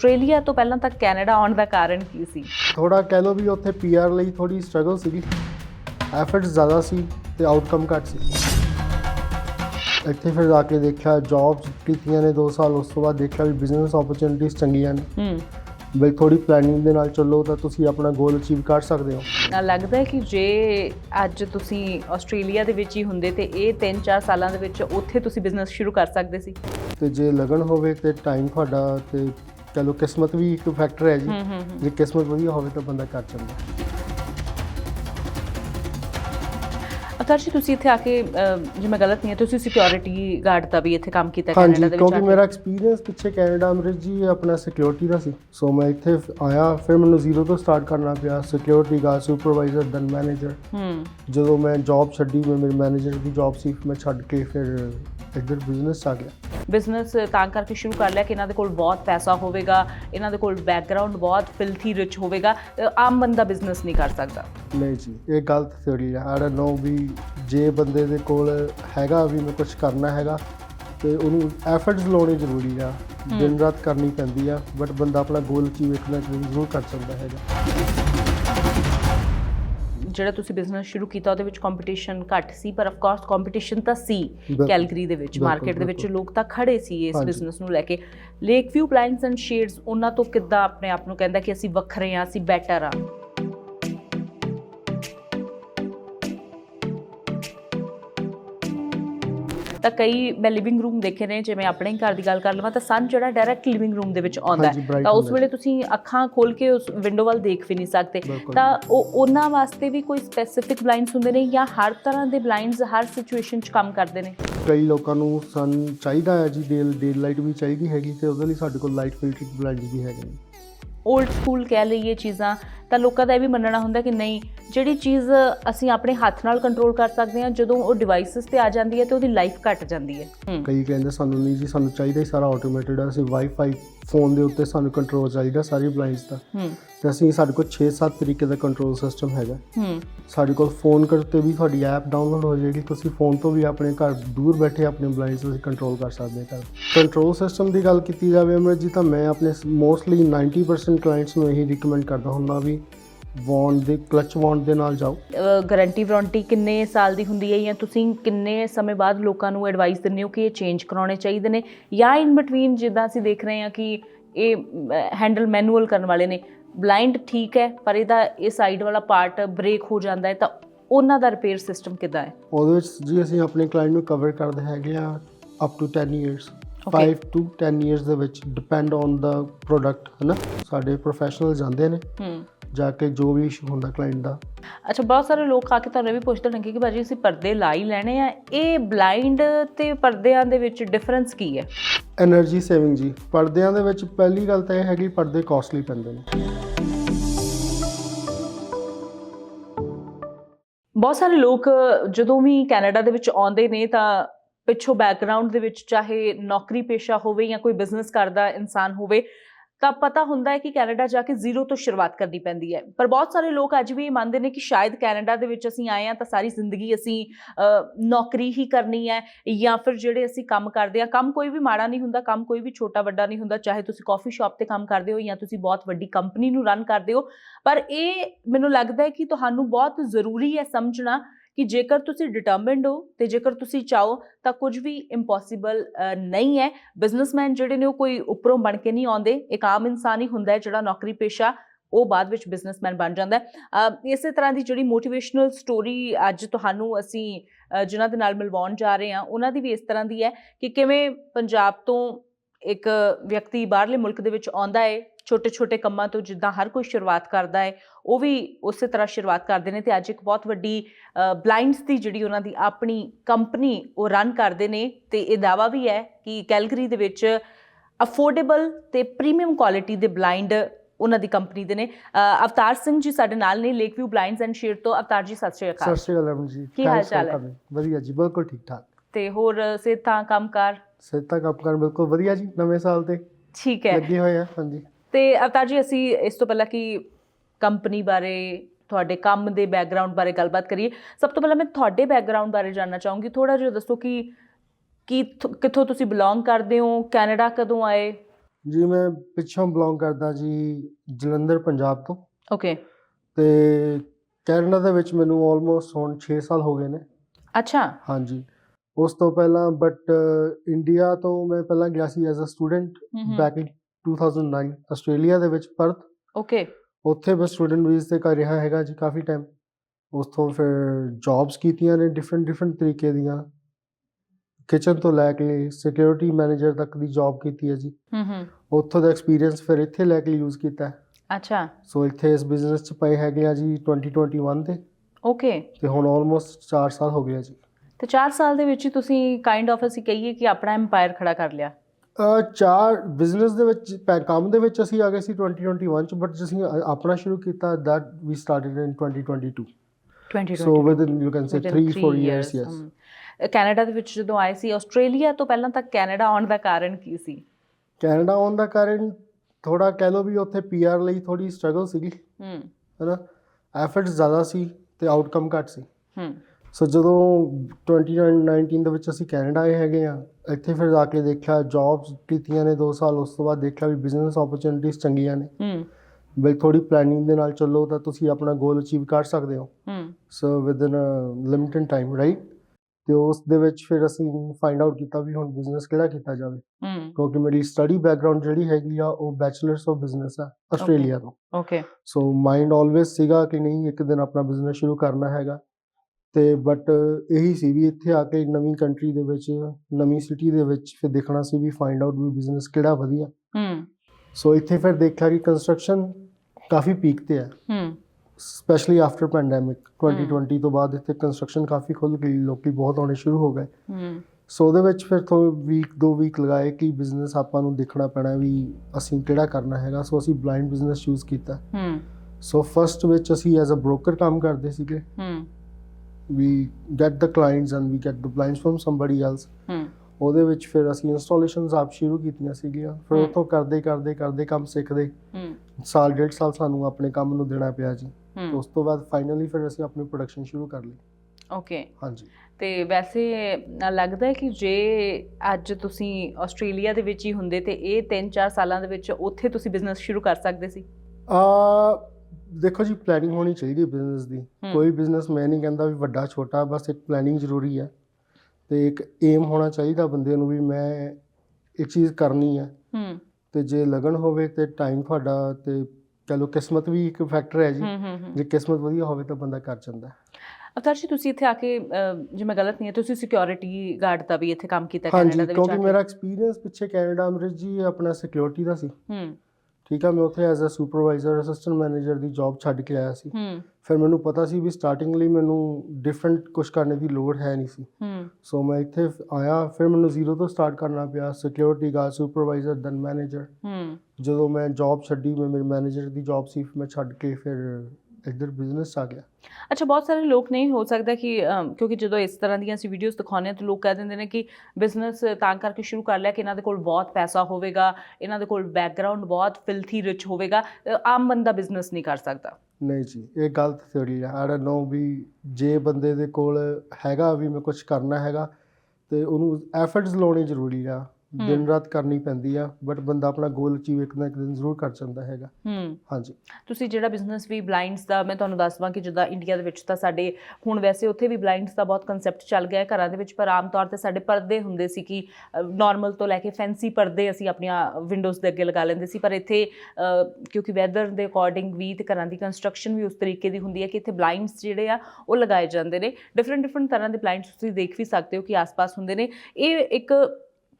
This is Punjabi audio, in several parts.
ਆਸਟ੍ਰੇਲੀਆ ਤੋਂ ਪਹਿਲਾਂ ਤੱਕ ਕੈਨੇਡਾ ਆਉਣ ਦਾ ਕਾਰਨ ਕੀ ਸੀ? ਥੋੜਾ ਕਹਿ ਲਓ ਵੀ ਉੱਥੇ ਪੀਆਰ ਲਈ ਥੋੜੀ ਸਟਰਗਲ ਸੀਗੀ। ਐਫਰਟਸ ਜ਼ਿਆਦਾ ਸੀ ਤੇ ਆਊਟਕਮ ਘੱਟ ਸੀ। ਇੱਥੇ ਫਿਰ ਆ ਕੇ ਦੇਖਿਆ ਜੌਬਸ ਕੀਤੀਆਂ ਨੇ 2 ਸਾਲ ਉਸ ਤੋਂ ਬਾਅਦ ਦੇਖਿਆ ਵੀ ਬਿਜ਼ਨਸ ਓਪਰਚੁਨਿਟੀਜ਼ ਚੰਗੀਆਂ ਨੇ। ਹੂੰ। ਬਈ ਥੋੜੀ ਪਲੈਨਿੰਗ ਦੇ ਨਾਲ ਚੱਲੋ ਤਾਂ ਤੁਸੀਂ ਆਪਣਾ ਗੋਲ ਅਚੀਵ ਕਰ ਸਕਦੇ ਹੋ। ਨਾ ਲੱਗਦਾ ਹੈ ਕਿ ਜੇ ਅੱਜ ਤੁਸੀਂ ਆਸਟ੍ਰੇਲੀਆ ਦੇ ਵਿੱਚ ਹੀ ਹੁੰਦੇ ਤੇ ਇਹ 3-4 ਸਾਲਾਂ ਦੇ ਵਿੱਚ ਉੱਥੇ ਤੁਸੀਂ ਬਿਜ਼ਨਸ ਸ਼ੁਰੂ ਕਰ ਸਕਦੇ ਸੀ? ਤੇ ਜੇ ਲਗਨ ਹੋਵੇ ਤੇ ਟਾਈਮ ਤੁਹਾਡਾ ਤੇ ਚਲੋ ਕਿਸਮਤ ਵੀ ਇੱਕ ਫੈਕਟਰ ਹੈ ਜੀ। ਜੇ ਕਿਸਮਤ ਵਧੀਆ ਹੋਵੇ ਤਾਂ ਬੰਦਾ ਕਰ ਜਾਂਦਾ ਅਤਰ ਜੀ ਤੁਸੀਂ ਇੱਥੇ ਆ ਕੇ ਜੇ ਮੈਂ ਗਲਤ ਨਹੀਂ ਹਾਂ ਤੁਸੀਂ ਸਿਕਿਉਰਿਟੀ ਗਾਰਡ ਦਾ ਵੀ ਇੱਥੇ ਕੰਮ ਕੀਤਾ ਕੈਨੇਡਾ ਦੇ ਵਿੱਚ ਕਿਉਂਕਿ। ਮੇਰਾ ਐਕਸਪੀਰੀਅੰਸ ਪਿੱਛੇ ਕੈਨੇਡਾ ਅੰਮ੍ਰਿਤ ਜੀ ਆਪਣਾ ਸਿਕਿਉਰਿਟੀ ਦਾ ਸੀ। ਸੋ ਮੈਂ ਇੱਥੇ ਆਇਆ ਫਿਰ ਮੈਨੂੰ ਜ਼ੀਰੋ ਤੋਂ ਸਟਾਰਟ ਕਰਨਾ ਪਿਆ security guard supervisor then manager hmm. ਜਦੋਂ ਮੈਂ ਜੌਬ ਛੱਡੀ ਮੈਂ ਮੇਰੇ ਮੈਨੇਜਰ ਦੀ ਜੌਬ ਸੀ ਮੈਂ ਛੱਡ ਕੇ ਫਿਰ ਇੱਧਰ ਬਿਜ਼ਨਸ ਆ ਗਿਆ। ਬਿਜ਼ਨਸ ਤਾਂ ਕਰਕੇ ਸ਼ੁਰੂ ਕਰ ਲਿਆ ਕਿ ਇਹਨਾਂ ਦੇ ਕੋਲ ਬਹੁਤ ਪੈਸਾ ਹੋਵੇਗਾ ਇਹਨਾਂ ਦੇ ਕੋਲ ਬੈਕਗ੍ਰਾਉਂਡ ਬਹੁਤ ਫਿਲਥੀ ਰਿਚ ਹੋਵੇਗਾ ਆਮ ਬੰਦਾ ਬਿਜ਼ਨਸ ਨਹੀਂ ਕਰ ਸਕਦਾ। ਨਹੀਂ ਜੀ ਇਹ ਗਲਤ ਥਿਉਰੀ ਹੈ ਆਈ ਡੋਨਟ ਨੋ ਵੀ ਜੇ ਬੰਦੇ ਦੇ ਕੋਲ ਹੈਗਾ ਵੀ ਮੈਂ ਕੁਝ ਕਰਨਾ ਹੈਗਾ ਤੇ ਉਹਨੂੰ ਐਫਰਟਸ ਲਾਉਣੇ ਜ਼ਰੂਰੀ ਆ। ਦਿਨ ਰਾਤ ਕਰਨੀ ਪੈਂਦੀ ਆ ਬਟ ਬੰਦਾ ਆਪਣਾ ਗੋਲ ਅਚੀਵ ਇੱਕ ਨਾ ਇੱਕ ਦਿਨ ਜ਼ਰੂਰ ਕਰ ਸਕਦਾ ਹੈਗਾ। ਜਿਹੜਾ ਤੁਸੀਂ ਬਿਜ਼ਨਸ ਸ਼ੁਰੂ ਕੀਤਾ ਉਹਦੇ ਵਿੱਚ ਕੰਪੀਟੀਸ਼ਨ ਘੱਟ ਸੀ ਪਰ ਆਫ ਕੋਰਸ ਕੰਪੀਟੀਸ਼ਨ ਤਾਂ ਸੀ। ਕੈਲਗਰੀ ਦੇ ਵਿੱਚ ਮਾਰਕੀਟ ਦੇ ਵਿੱਚ। ਲੋਕ ਤਾਂ ਖੜੇ ਸੀ ਇਸ। ਬਿਜ਼ਨਸ ਨੂੰ ਲੈ ਕੇ Lake View Blinds and Shades ਉਹਨਾਂ ਤੋਂ ਕਿੱਦਾਂ ਆਪਣੇ ਆਪ ਨੂੰ ਕਹਿੰਦਾ ਕਿ ਅਸੀਂ ਵੱਖਰੇ ਆ ਅਸੀਂ ਬੈਟਰ ਆ ਤਾਂ ਕਈ ਮੈਂ ਲਿਵਿੰਗ ਰੂਮ ਦੇਖੇ ਨੇ ਜਿਵੇਂ ਆਪਣੇ ਘਰ ਦੀ ਗੱਲ ਕਰ ਲਵਾਂ ਤਾਂ ਸਨ ਜਿਹੜਾ ਡਾਇਰੈਕਟ ਲਿਵਿੰਗ ਰੂਮ ਦੇ ਵਿੱਚ ਆਉਂਦਾ ਤਾਂ ਉਸ ਵੇਲੇ ਤੁਸੀਂ ਅੱਖਾਂ ਖੋਲ ਕੇ ਉਸ ਵਿੰਡੋ ਵੱਲ ਦੇਖ ਵੀ ਨਹੀਂ ਸਕਦੇ। ਤਾਂ ਉਹ ਉਹਨਾਂ ਵਾਸਤੇ ਵੀ ਕੋਈ ਸਪੈਸੀਫਿਕ ਬਲਾਈਂਡਸ ਹੁੰਦੇ ਨੇ ਜਾਂ ਹਰ ਤਰ੍ਹਾਂ ਦੇ ਬਲਾਈਂਡਸ ਹਰ ਸਿਚੁਏਸ਼ਨ 'ਚ ਕੰਮ ਕਰਦੇ ਨੇ? ਕਈ ਲੋਕਾਂ ਨੂੰ ਸਨ ਚਾਹੀਦਾ ਹੈ ਜੀ ਡੇ ਡੇ ਲਾਈਟ ਵੀ ਚਾਹੀਦੀ ਹੈਗੀ ਤੇ ਉਹਦੇ ਲਈ ਸਾਡੇ ਕੋਲ ਲਾਈਟ ਫਿਲਟਰਿੰਗ ਬਲਾਈਂਡ ਵੀ ਹੈਗੇ ਨੇ। 올ਡ ਸਕੂਲ ਕਹਿ ਲਈਏ ਚੀਜ਼ਾਂ, ਤਾਂ ਲੋਕਾਂ ਦਾ ਇਹ ਵੀ ਮੰਨਣਾ ਹੁੰਦਾ ਕਿ ਨਹੀਂ, ਜਿਹੜੀ ਚੀਜ਼ ਅਸੀਂ ਆਪਣੇ ਹੱਥ ਨਾਲ ਕੰਟਰੋਲ ਕਰ ਸਕਦੇ ਹਾਂ, ਜਦੋਂ ਉਹ ਡਿਵਾਈਸਸ ਤੇ ਆ ਜਾਂਦੀ ਹੈ ਤੇ ਉਹਦੀ ਲਾਈਫ ਘਟ ਜਾਂਦੀ ਹੈ। ਕਈ ਕਹਿੰਦੇ ਸਾਨੂੰ ਨਹੀਂ ਜੀ, ਸਾਨੂੰ ਚਾਹੀਦਾ ਹੀ ਸਾਰਾ ਆਟੋਮੇਟਿਡ ਆ, ਅਸੀਂ ਵਾਈਫਾਈ ਫੋਨ ਦੇ ਉੱਤੇ ਸਾਨੂੰ ਕੰਟਰੋਲ ਚਾਹੀਦਾ ਸਾਰੀ ਬਲਾਈਂਡਸ ਦਾ। ਹੂੰ। ਤੇ ਅਸੀਂ ਸਾਡੇ ਕੋਲ 6-7 ਤਰੀਕੇ ਦਾ ਕੰਟਰੋਲ ਸਿਸਟਮ ਹੈਗਾ। ਹੂੰ। ਸਾਡੇ ਕੋਲ ਫੋਨ ਕਰਤੇ ਵੀ ਤੁਹਾਡੀ ਐਪ ਡਾਊਨਲੋਡ ਹੋ ਜਾਏਗੀ ਤੁਸੀਂ ਫੋਨ ਤੋਂ ਵੀ ਆਪਣੇ ਘਰ ਦੂਰ ਬੈਠੇ ਆਪਣੇ ਬਲਾਈਂਡਸ ਤੁਸੀਂ ਕੰਟਰੋਲ ਕਰ ਸਕਦੇ ਹੋ। ਕੰਟਰੋਲ ਸਿਸਟਮ ਦੀ ਗੱਲ ਕੀਤੀ ਜਾਵੇ ਅਮਰ ਜੀ ਤਾਂ ਮੈਂ ਆਪਣੇ ਮੋਸਟਲੀ 90% ਕਲਾਇੰਟਸ ਨੂੰ ਇਹੀ ਰეკਮੈਂਡ ਕਰਦਾ ਹੁੰਦਾ ਵੀ ਵੌਂਡ ਦੇ ਕਲਚ ਵੌਂਡ ਦੇ ਨਾਲ ਜਾਓ। ਗਾਰੰਟੀ ਵਾਰੰਟੀ ਕਿੰਨੇ ਸਾਲ ਦੀ ਹੁੰਦੀ ਹੈ ਜਾਂ ਤੁਸੀਂ ਕਿੰਨੇ ਸਮੇਂ ਬਾਅਦ ਲੋਕਾਂ ਨੂੰ ਐਡਵਾਈਸ ਦਿੰਦੇ ਹੋ ਕਿ ਇਹ ਚੇਂਜ ਕਰਾਉਣੇ ਚਾਹੀਦੇ ਨੇ? ਜਾਂ ਇਨ ਬਿਟਵੀਨ ਜਿੱਦਾਂ ਅਸੀਂ ਦੇਖ ਰਹੇ ਹਾਂ ਕਿ ਇਹ ਹੈਂਡਲ ਮੈਨੂਅਲ ਕਰਨ ਵਾਲੇ ਨੇ। ਬਲਾਈਂਡ ਠੀਕ ਹੈ ਪਰ ਇਹਦਾ ਇਹ ਸਾਈਡ ਵਾਲਾ ਪਾਰਟ ਬ੍ਰੇਕ ਹੋ ਜਾਂਦਾ ਹੈ ਤਾਂ ਉਹਨਾਂ ਦਾ ਰਿਪੇਅਰ ਸਿਸਟਮ ਕਿੱਦਾਂ ਹੈ? ਉਹਦੇ ਵਿੱਚ ਜੀ ਅਸੀਂ ਆਪਣੇ ਕਲਾਇੰਟ ਨੂੰ ਕਵਰ ਕਰਦੇ ਹੈਗੇ ਆ up to 10 years Okay. 5 to 10 years ਦੇ ਵਿੱਚ ਡਿਪੈਂਡ ਔਨ ਦਾ ਪ੍ਰੋਡਕਟ ਹੈ ਨਾ ਸਾਡੇ ਪ੍ਰੋਫੈਸ਼ਨਲ ਜਾਂਦੇ ਨੇ। ਹੂੰ। ਜਾ ਕੇ ਜੋ ਵੀ ਇਸ਼ੂ ਹੁੰਦਾ ਕਲਾਇੰਟ ਦਾ। ਅੱਛਾ ਬਹੁਤ ਸਾਰੇ ਲੋਕ ਆ ਕੇ ਤੁਹਾਨੂੰ ਵੀ ਪੁੱਛਦੇ ਨੇ ਕਿ ਭਾਜੀ ਅਸੀਂ ਪਰਦੇ ਲਾ ਲੈਣੇ ਆ। ਇਹ ਬਲਾਈਂਡ ਤੇ ਪਰਦਿਆਂ ਦੇ ਵਿੱਚ ਡਿਫਰੈਂਸ ਕੀ ਹੈ? એનર્ਜੀ ਸੇਵਿੰਗ ਜੀ। ਪਰਦਿਆਂ ਦੇ ਵਿੱਚ ਪਹਿਲੀ ਗੱਲ ਤਾਂ ਇਹ ਹੈਗੀ ਪਰਦੇ ਕਾਸਟਲੀ ਪੈਂਦੇ ਨੇ। ਬਹੁਤ ਸਾਰੇ ਲੋਕ ਜਦੋਂ ਵੀ ਕੈਨੇਡਾ ਦੇ ਵਿੱਚ ਆਉਂਦੇ ਨੇ ਤਾਂ ਪਿੱਛੋਂ ਬੈਕਗ੍ਰਾਉਂਡ ਦੇ ਵਿੱਚ ਚਾਹੇ ਨੌਕਰੀ ਪੇਸ਼ਾ ਹੋਵੇ ਜਾਂ ਕੋਈ ਬਿਜ਼ਨਸ ਕਰਦਾ ਇਨਸਾਨ ਹੋਵੇ ਤਾਂ ਪਤਾ ਹੁੰਦਾ ਹੈ ਕਿ ਕੈਨੇਡਾ ਜਾ ਕੇ ਜ਼ੀਰੋ ਤੋਂ ਸ਼ੁਰੂਆਤ ਕਰਨੀ ਪੈਂਦੀ ਹੈ। ਪਰ ਬਹੁਤ ਸਾਰੇ ਲੋਕ ਅੱਜ ਵੀ ਇਹ ਮੰਨਦੇ ਨੇ ਕਿ ਸ਼ਾਇਦ ਕੈਨੇਡਾ ਦੇ ਵਿੱਚ ਅਸੀਂ ਆਏ ਹਾਂ ਤਾਂ ਸਾਰੀ ਜ਼ਿੰਦਗੀ ਅਸੀਂ ਨੌਕਰੀ ਹੀ ਕਰਨੀ ਹੈ ਜਾਂ ਫਿਰ ਜਿਹੜੇ ਅਸੀਂ ਕੰਮ ਕਰਦੇ ਆ ਕੰਮ ਕੋਈ ਵੀ ਮਾੜਾ ਨਹੀਂ ਹੁੰਦਾ, ਕੰਮ ਕੋਈ ਵੀ ਛੋਟਾ ਵੱਡਾ ਨਹੀਂ ਹੁੰਦਾ, ਚਾਹੇ ਤੁਸੀਂ ਕਾਫੀ ਸ਼ਾਪ ਤੇ ਕੰਮ ਕਰਦੇ ਹੋ ਜਾਂ ਤੁਸੀਂ ਬਹੁਤ ਵੱਡੀ ਕੰਪਨੀ ਨੂੰ ਰਨ ਕਰਦੇ ਹੋ। ਪਰ ਇਹ ਮੈਨੂੰ ਲੱਗਦਾ ਹੈ ਕਿ ਤੁਹਾਨੂੰ ਬਹੁਤ ਜ਼ਰੂਰੀ ਹੈ ਸਮਝਣਾ ਕਿ ਜੇਕਰ ਤੁਸੀਂ ਡਿਟਰਮਿਨਡ ਹੋ ਤੇ ਜੇਕਰ ਤੁਸੀਂ ਚਾਹੋ ਤਾਂ ਕੁਝ ਵੀ ਇੰਪੋਸੀਬਲ ਨਹੀਂ ਹੈ। ਬਿਜ਼ਨਸਮੈਨ ਜਿਹੜੇ ਨੇ ਉਹ ਕੋਈ ਉੱਪਰੋਂ ਬਣ ਕੇ ਨਹੀਂ ਆਉਂਦੇ। ਇੱਕ ਆਮ ਇਨਸਾਨ ਹੀ ਹੁੰਦਾ ਹੈ ਜਿਹੜਾ ਨੌਕਰੀ ਪੇਸ਼ਾ, ਉਹ ਬਾਅਦ ਵਿੱਚ ਬਿਜ਼ਨਸਮੈਨ ਬਣ ਜਾਂਦਾ ਹੈ। ਇਸੇ ਤਰ੍ਹਾਂ ਦੀ ਜਿਹੜੀ ਮੋਟੀਵੇਸ਼ਨਲ ਸਟੋਰੀ ਅੱਜ ਤੁਹਾਨੂੰ ਅਸੀਂ ਜਿਨ੍ਹਾਂ ਦੇ ਨਾਲ ਮਿਲਵਾਉਣ ਜਾ ਰਹੇ ਹਾਂ, ਉਹਨਾਂ ਦੀ ਵੀ ਇਸ ਤਰ੍ਹਾਂ ਦੀ ਹੈ ਕਿ ਕਿਵੇਂ ਪੰਜਾਬ ਤੋਂ ਇੱਕ ਵਿਅਕਤੀ ਬਾਹਰਲੇ ਮੁਲਕ ਦੇ ਵਿੱਚ ਆਉਂਦਾ ਹੈ ਛੋਟੇ-ਛੋਟੇ ਕੰਮਾਂ ਤੋਂ ਜਿੱਦਾਂ ਹਰ ਕੋਈ ਸ਼ੁਰੂਆਤ ਕਰਦਾ ਹੈ ਉਹ ਵੀ ਉਸੇ ਤਰ੍ਹਾਂ ਸ਼ੁਰੂਆਤ ਕਰਦੇ ਨੇ ਤੇ ਅੱਜ ਇੱਕ ਬਹੁਤ ਵੱਡੀ ਬਲਾਈਂਡਸ ਦੀ ਜਿਹੜੀ ਉਹਨਾਂ ਦੀ ਆਪਣੀ ਕੰਪਨੀ ਉਹ ਰਨ ਕਰਦੇ ਨੇ ਤੇ ਇਹ ਦਾਵਾ ਵੀ ਹੈ ਕਿ ਕੈਲਗਰੀ ਦੇ ਵਿੱਚ ਅਫੋਰਡੇਬਲ ਤੇ ਪ੍ਰੀਮੀਅਮ ਕੁਆਲਿਟੀ ਦੇ ਬਲਾਈਂਡ ਉਹਨਾਂ ਦੀ ਕੰਪਨੀ ਦੇ ਨੇ। ਅਵਤਾਰ ਸਿੰਘ ਜੀ ਸਾਡੇ ਨਾਲ ਨੇ Lake View Blinds and share ਤੋਂ। ਅਵਤਾਰ ਜੀ ਸਤਿ ਸ਼੍ਰੀ ਸਤਿ ਅਕਾਲ ਸ਼੍ਰੀ ਅਕਾਲ ਜੀ। ਕੀ ਹਾਲ ਚਾਲ ਹੈ? ਵਧੀਆ ਜੀ ਬਿਲਕੁਲ ਠੀਕ ਠਾਕ ਤੇ ਹੋਰ ਸਿਹਤਾਂ ਕੰਮਕਾਰ? ਸਿਹਤ ਤੱਕ ਆਪਕਾਰ ਬਿਲਕੁਲ ਵਧੀਆ ਜੀ ਨਵੇਂ ਸਾਲ ਤੇ। ਠੀਕ ਹੈ। ਲੱਗੇ ਹੋਏ ਆ ਹਾਂਜੀ। ਤੇ ਅਵਤਾਰ ਜੀ ਅਸੀਂ ਇਸ ਤੋਂ ਪਹਿਲਾਂ ਕਿ ਕੰਪਨੀ ਬਾਰੇ ਤੁਹਾਡੇ ਕੰਮ ਦੇ ਬੈਕਗ੍ਰਾਉਂਡ ਬਾਰੇ ਗੱਲਬਾਤ ਕਰੀਏ? ਸਭ ਤੋਂ ਪਹਿਲਾਂ ਮੈਂ ਤੁਹਾਡੇ ਬੈਕਗ੍ਰਾਉਂਡ ਬਾਰੇ ਜਾਨਣਾ ਚਾਹੂੰਗੀ। ਥੋੜਾ ਜਿਹਾ ਦੱਸੋ ਕਿ ਕੀ ਕਿੱਥੋਂ ਤੁਸੀਂ ਬਿਲੋਂਗ ਕਰਦੇ ਹੋ? ਕੈਨੇਡਾ ਕਦੋਂ ਆਏ? ਜੀ ਮੈਂ ਪਿੱਛੋਂ ਬਿਲੋਂਗ ਕਰਦਾ ਜੀ ਜਲੰਧਰ ਪੰਜਾਬ ਤੋਂ। ਓਕੇ ਤੇ ਕੈਨੇਡਾ ਦੇ ਵਿੱਚ ਮੈਨੂੰ ਆਲਮੋਸਟ ਹੁਣ 6 ਸਾਲ ਹੋ ਗਏ ਨੇ। ਅੱਛਾ। ਹਾਂਜੀ। ਉਸ ਤੋਂ ਪਹਿਲਾਂ ਬਟ ਇੰਡੀਆ ਤੋਂ ਮੈਂ ਪਹਿਲਾਂ ਗਿਆ ਸੀ as a student back in 2009 Australia ਦੇ ਵਿੱਚ ਪਰਥ ਓਕੇ ਉੱਥੇ ਮੈਂ ਸਟੂਡੈਂਟ ਵੀਜ਼ ਤੇ ਕਰ ਰਿਹਾ ਹੈਗਾ ਜੀ ਕਾਫੀ ਟਾਈਮ ਉਸ ਤੋਂ ਫਿਰ ਜੌਬਸ ਕੀਤੀਆਂ ਨੇ ਡਿਫਰੈਂਟ ਡਿਫਰੈਂਟ ਤਰੀਕੇ ਦੀਆਂ। ਕਿਚਨ ਤੋਂ ਲੈ ਕੇ ਸਿਕਿਉਰਿਟੀ ਮੈਨੇਜਰ ਤੱਕ ਦੀ ਜੌਬ ਕੀਤੀ ਹੈ ਜੀ। ਹੂੰ ਹੂੰ ਉੱਥੋਂ ਦਾ ਐਕਸਪੀਰੀਅੰਸ ਫਿਰ ਇੱਥੇ ਲੈ ਕੇ ਯੂਜ਼ ਕੀਤਾ ਹੈ। ਅੱਛਾ। ਸੋ ਇੱਥੇ ਇਸ ਬਿਜ਼ਨਸ 'ਚ ਪਏ ਹੈਗੇ ਆ ਜੀ 2021 ਤੇ ਓਕੇ ਤੇ ਹੁਣ ਆਲਮੋਸਟ 4 ਸਾਲ ਹੋ ਗਏ ਆ ਜੀ। ਤੇ 4 ਸਾਲ ਦੇ ਵਿੱਚ ਹੀ ਤੁਸੀਂ ਕਾਈਂਡ ਆਫ ਅਸੀਂ ਕਹੀਏ ਕਿ ਆਪਣਾ ਐਮਪਾਇਰ ਖੜਾ ਕਰ ਲਿਆ। ਚਾਰ ਬਿਜ਼ਨਸ ਦੇ ਵਿੱਚ ਕੰਮ ਦੇ ਵਿੱਚ ਅਸੀਂ ਆ ਗਏ ਸੀ 2021 ਚ ਬਟ ਅਸੀਂ ਆਪਣਾ ਸ਼ੁਰੂ ਕੀਤਾ that we started in 2022 2020 so within you can say within 3 three 4 years yes hmm. Uh, Canada ਦੇ ਵਿੱਚ ਜਦੋਂ ਆਏ ਸੀ ਆਸਟ੍ਰੇਲੀਆ ਤੋਂ ਪਹਿਲਾਂ ਤੱਕ ਕੈਨੇਡਾ ਆਉਣ ਦਾ ਕਾਰਨ ਕੀ ਸੀ? ਕੈਨੇਡਾ ਆਉਣ ਦਾ ਕਾਰਨ ਥੋੜਾ ਕਹਿ ਲਓ ਵੀ ਉੱਥੇ ਪੀਆਰ ਲਈ ਥੋੜੀ ਸਟਰਗਲ ਸੀਗੀ। ਹੂੰ। ਹੈਨਾ? ਐਫਰਟਸ ਜ਼ਿਆਦਾ ਸੀ ਤੇ ਆਊਟਕਮ ਘੱਟ ਸੀ। ਹੂੰ। ਸੋ ਜਦੋਂ 2019 ਦੇ ਵਿੱਚ ਅਸੀਂ ਕੈਨੇਡਾ ਆਏ ਹੈਗੇ ਆ ਇੱਥੇ ਫਿਰ ਜਾ ਕੇ ਦੇਖਿਆ ਜੌਬਸ ਕੀਤੀਆਂ ਨੇ 2 ਸਾਲ ਉਸ ਤੋਂ ਬਾਅਦ ਦੇਖਿਆ ਵੀ ਬਿਜ਼ਨਸ ਓਪਰਚੁਨਿਟੀਜ਼ ਚੰਗੀਆਂ ਨੇ। ਹੂੰ। ਬਈ ਥੋੜੀ ਪਲੈਨਿੰਗ ਦੇ ਨਾਲ ਚੱਲੋ ਤਾਂ ਤੁਸੀਂ ਆਪਣਾ ਗੋਲ ਅਚੀਵ ਕਰ ਸਕਦੇ ਹੋ। ਹੂੰ। So within limited time right ਤੇ ਉਸ ਦੇ ਵਿੱਚ ਫਿਰ ਅਸੀਂ ਫਾਈਂਡ ਆਊਟ ਕੀਤਾ ਵੀ ਹੁਣ ਬਿਜ਼ਨਸ ਕਿਹੜਾ ਕੀਤਾ ਜਾਵੇ। ਹੂੰ। ਕਿਉਂਕਿ ਮੇਰੀ ਸਟੱਡੀ ਬੈਕਗ੍ਰਾਉਂਡ ਜਿਹੜੀ ਹੈਗੀ ਆ ਉਹ ਬੈਚਲਰਸ ਆਫ ਬਿਜ਼ਨਸ ਆ ਆਸਟ੍ਰੇਲੀਆ ਤੋਂ। ਓਕੇ ਸੋ ਮਾਈਂਡ ਆਲਵੇਸ ਸੀਗਾ ਕਿ ਨਹੀਂ ਇੱਕ ਦਿਨ ਆਪਣਾ ਬਿਜ਼ਨਸ ਸ਼ੁਰੂ ਕਰਨਾ ਹੈਗਾ। ਤੇ ਬਟ ਇਹੀ ਸੀ ਵੀ ਇੱਥੇ ਆ ਕੇ ਨਵੀਂ ਕੰਟਰੀ ਦੇ ਵਿੱਚ ਨਵੀਂ ਸਿਟੀ ਦੇ ਵਿੱਚ ਫਿਰ ਦੇਖਣਾ ਸੀ ਵੀ ਫਾਈਂਡ ਆਊਟ ਵੀ ਬਿਜ਼ਨਸ ਕਿਹੜਾ ਵਧੀਆ। ਹੂੰ। ਸੋ ਇੱਥੇ ਫਿਰ ਦੇਖਿਆ ਕਿ ਕੰਸਟਰਕਸ਼ਨ ਕਾਫੀ ਪੀਕ ਤੇ ਹੈ। ਹੂੰ। ਸਪੈਸ਼ਲੀ ਆਫਟਰ ਪੈਂਡੈਮਿਕ 2020 ਤੋਂ ਬਾਅਦ ਇੱਥੇ ਕੰਸਟਰਕਸ਼ਨ ਕਾਫੀ ਖੁੱਲ ਗਈ ਲੋਕੀ ਬਹੁਤ ਆਉਣੇ ਸ਼ੁਰੂ ਹੋ ਗਏ। ਹੂੰ। ਸੋ ਉਹਦੇ ਵਿੱਚ ਫਿਰ ਥੋ ਵੀਕ ਦੋ ਵੀਕ ਲਗਾਏ ਕਿ ਬਿਜ਼ਨਸ ਆਪਾਂ ਨੂੰ ਦੇਖਣਾ ਪੈਣਾ ਵੀ ਅਸੀਂ ਕਿਹੜਾ ਕਰਨਾ ਹੈਗਾ। ਸੋ ਅਸੀਂ ਬਲਾਈਂਡ ਬਿਜ਼ਨਸ ਚੂਜ਼ ਕੀਤਾ। ਹੂੰ। ਸੋ ਫਰਸਟ ਵਿੱਚ ਅਸੀਂ ਐਜ਼ ਅ ਬ੍ਰੋਕਰ ਕੰਮ ਕਰਦੇ ਸੀਗੇ। ਹੂੰ। We get the clients and we get the blinds from somebody else hmm ਉਹਦੇ ਵਿੱਚ ਫਿਰ ਅਸੀਂ ਇੰਸਟਾਲੇਸ਼ਨਸ ਆਪ ਸ਼ੁਰੂ ਕੀਤੀਆਂ ਸੀਗੀਆਂ। ਫਿਰ ਹਮ। ਉੱਥੋਂ ਕਰਦੇ ਕਰਦੇ ਕਰਦੇ ਕੰਮ ਸਿੱਖਦੇ। ਹੂੰ ਸਾਲ ਡੇਢ ਸਾਲ ਸਾਨੂੰ ਆਪਣੇ ਕੰਮ ਨੂੰ ਦੇਣਾ ਪਿਆ ਜੀ। ਹੂੰ ਉਸ ਤੋਂ ਬਾਅਦ ਫਾਈਨਲੀ ਫਿਰ ਅਸੀਂ ਆਪਣੀ ਪ੍ਰੋਡਕਸ਼ਨ ਸ਼ੁਰੂ ਕਰ ਲਈ। ਓਕੇ ਹਾਂਜੀ। ਤੇ ਵੈਸੇ ਅ, ਲੱਗਦਾ ਹੈ ਕਿ ਜੇ ਅੱਜ ਤੁਸੀਂ ਆਸਟ੍ਰੇਲੀਆ ਦੇ ਵਿੱਚ ਹੀ ਹੁੰਦੇ ਤੇ ਇਹ 3-4 ਸਾਲਾਂ ਦੇ ਵਿੱਚ ਉੱਥੇ ਤੁਸੀਂ ਬਿਜ਼ਨਸ ਸ਼ੁਰੂ ਕਰ ਸਕਦੇ ਸੀ? ਆ ਦੇਖੋ ਜੀ ਪਲੈਨਿੰਗ ਹੋਣੀ ਚਾਹੀਦੀ ਹੈ ਬਿਜ਼ਨਸ ਦੀ। ਕੋਈ ਬਿਜ਼ਨਸ ਮੈਂ ਨਹੀਂ ਕਹਿੰਦਾ ਵੀ ਵੱਡਾ ਛੋਟਾ ਬਸ ਇੱਕ ਪਲੈਨਿੰਗ ਜ਼ਰੂਰੀ ਹੈ ਤੇ ਇੱਕ ਏਮ ਹੋਣਾ ਚਾਹੀਦਾ ਬੰਦੇ ਨੂੰ ਵੀ ਮੈਂ ਇਹ ਚੀਜ਼ ਕਰਨੀ ਹੈ ਹੂੰ। ਤੇ ਜੇ ਲਗਨ ਹੋਵੇ ਤੇ ਟਾਈਮ ਤੁਹਾਡਾ ਤੇ ਲਓ ਕਿਸਮਤ ਵੀ ਇੱਕ ਫੈਕਟਰ ਹੈ ਜੀ। ਜੇ ਕਿਸਮਤ ਵਧੀਆ ਹੋਵੇ ਤਾਂ ਬੰਦਾ ਕਰ ਜਾਂਦਾ। ਅਵਤਾਰ ਜੀ ਤੁਸੀਂ ਇੱਥੇ ਆ ਕੇ ਜੇ ਮੈਂ ਗਲਤ ਨਹੀਂ ਹੈ ਤੁਸੀਂ ਸਿਕਿਉਰਿਟੀ ਗਾਰਡ ਦਾ ਵੀ ਇੱਥੇ ਕੰਮ ਕੀਤਾ ਹਾਂਜੀ ਕੈਨੇਡਾ ਦੇ ਵਿੱਚ ਕਿਉਂਕਿ ਆ ਕੇ। ਮੇਰਾ ਐਕਸਪੀਰੀਅੰਸ ਪਿੱਛੇ ਕੈਨੇਡਾ ਅੰਮ੍ਰਿਤ ਜੀ ਆਪਣਾ ਸਿਕਿਉਰਿਟੀ ਦਾ ਸੀ। ਹੂੰ। ਠੀਕ ਆ ਮੈਂ ਉੱਥੇ as a supervisor assistant manager the job ਛੱਡ ਕੇ ਆਇਆ ਸੀ। ਹੂੰ। ਫਿਰ ਮੈਨੂੰ ਪਤਾ ਸੀ ਵੀ ਸਟਾਰਟਿੰਗ ਲਈ ਮੈਨੂੰ ਡਿਫਰੈਂਟ ਕੁਝ ਕਰਨ ਦੀ ਲੋੜ ਹੈ ਨਹੀਂ ਸੀ। ਹੂੰ। ਸੋ ਮੈਂ ਇੱਥੇ ਆਇਆ ਫਿਰ ਮੈਨੂੰ ਜ਼ੀਰੋ ਤੋਂ ਸਟਾਰਟ ਕਰਨਾ ਪਿਆ security guard supervisor then manager hmm. ਜਦੋਂ ਮੈਂ ਜੌਬ ਛੱਡੀ ਮੈਂ ਮੇਰੇ ਮੈਨੇਜਰ ਦੀ ਜੌਬ ਸੀ ਮੈਂ ਛੱਡ ਕੇ ਫਿਰ ਇੱਧਰ ਬਿਜ਼ਨਸ ਆ ਗਿਆ। ਅੱਛਾ ਬਹੁਤ ਸਾਰੇ ਲੋਕ ਨਹੀਂ ਹੋ ਸਕਦਾ ਕਿ ਕਿਉਂਕਿ ਜਦੋਂ ਇਸ ਤਰ੍ਹਾਂ ਦੀਆਂ ਅਸੀਂ ਵੀਡੀਓਜ਼ ਦਿਖਾਉਂਦੇ ਹਾਂ ਤਾਂ ਲੋਕ ਕਹਿ ਦਿੰਦੇ ਨੇ ਕਿ ਬਿਜ਼ਨਸ ਤਾਂ ਕਰਕੇ ਸ਼ੁਰੂ ਕਰ ਲਿਆ ਕਿ ਇਹਨਾਂ ਦੇ ਕੋਲ ਬਹੁਤ ਪੈਸਾ ਹੋਵੇਗਾ ਇਹਨਾਂ ਦੇ ਕੋਲ ਬੈਕਗ੍ਰਾਉਂਡ ਬਹੁਤ ਫਿਲਥੀ ਰਿਚ ਹੋਵੇਗਾ ਆਮ ਬੰਦਾ ਬਿਜ਼ਨਸ ਨਹੀਂ ਕਰ ਸਕਦਾ। ਨਹੀਂ ਜੀ ਇਹ ਗਲਤ ਥਿਉਰੀ ਹੈ ਡੋਨਟ ਨੋ ਵੀ ਜੇ ਬੰਦੇ ਦੇ ਕੋਲ ਹੈਗਾ ਵੀ ਮੈਂ ਕੁਝ ਕਰਨਾ ਹੈਗਾ ਤੇ ਉਹਨੂੰ ਐਫਰਟਸ ਲਾਉਣੇ ਜ਼ਰੂਰੀ ਆ। ਦਿਨ ਰਾਤ ਕਰਨੀ ਪੈਂਦੀ ਆ ਬਟ ਬੰਦਾ ਆਪਣਾ ਗੋਲ ਅਚੀਵ ਇੱਕ ਨਾ ਇੱਕ ਦਿਨ ਜ਼ਰੂਰ ਕਰ ਜਾਂਦਾ ਹੈਗਾ। ਹੂੰ। ਹਾਂਜੀ। ਤੁਸੀਂ ਜਿਹੜਾ ਬਿਜ਼ਨਸ ਵੀ ਬਲਾਈਂਡਸ ਦਾ ਮੈਂ ਤੁਹਾਨੂੰ ਦੱਸਵਾਂ ਕਿ ਜਿੱਦਾਂ ਇੰਡੀਆ ਦੇ ਵਿੱਚ ਤਾਂ ਸਾਡੇ ਹੁਣ ਵੈਸੇ ਉੱਥੇ ਵੀ ਬਲਾਈਂਡਸ ਦਾ ਬਹੁਤ ਕਨਸੈਪਟ ਚੱਲ ਗਿਆ ਹੈ ਘਰਾਂ ਦੇ ਵਿੱਚ ਪਰ ਆਮ ਤੌਰ ਤੇ ਸਾਡੇ ਪਰਦੇ ਹੁੰਦੇ ਸੀ ਕਿ ਨਾਰਮਲ ਤੋਂ ਲੈ ਕੇ ਫੈਂਸੀ ਪਰਦੇ ਅਸੀਂ ਆਪਣੀਆਂ ਵਿੰਡੋਜ਼ ਦੇ ਅੱਗੇ ਲਗਾ ਲੈਂਦੇ ਸੀ ਪਰ ਇੱਥੇ ਕਿਉਂਕਿ ਵੈਦਰ ਦੇ ਅਕੋਰਡਿੰਗ ਵੀ ਤੇ ਘਰਾਂ ਦੀ ਕੰਸਟਰਕਸ਼ਨ ਵੀ ਉਸ ਤਰੀਕੇ ਦੀ ਹੁੰਦੀ ਹੈ ਕਿ ਇੱਥੇ ਬਲਾਈਂਡਸ ਜਿਹੜੇ ਆ ਉਹ ਲਗਾਏ ਜਾਂਦੇ ਨੇ। ਡਿਫਰੈਂਟ ਡਿਫਰੈਂਟ ਤਰ੍ਹਾਂ ਦੇ ਬਲਾਈਂਡਸ ਤੁਸੀਂ ਦੇਖ ਵੀ ਸਕਦੇ ਹੋ ਕਿ ਆਸ-ਪਾਸ ਹੁੰਦੇ ਨੇ। ਇਹ ਇੱਕ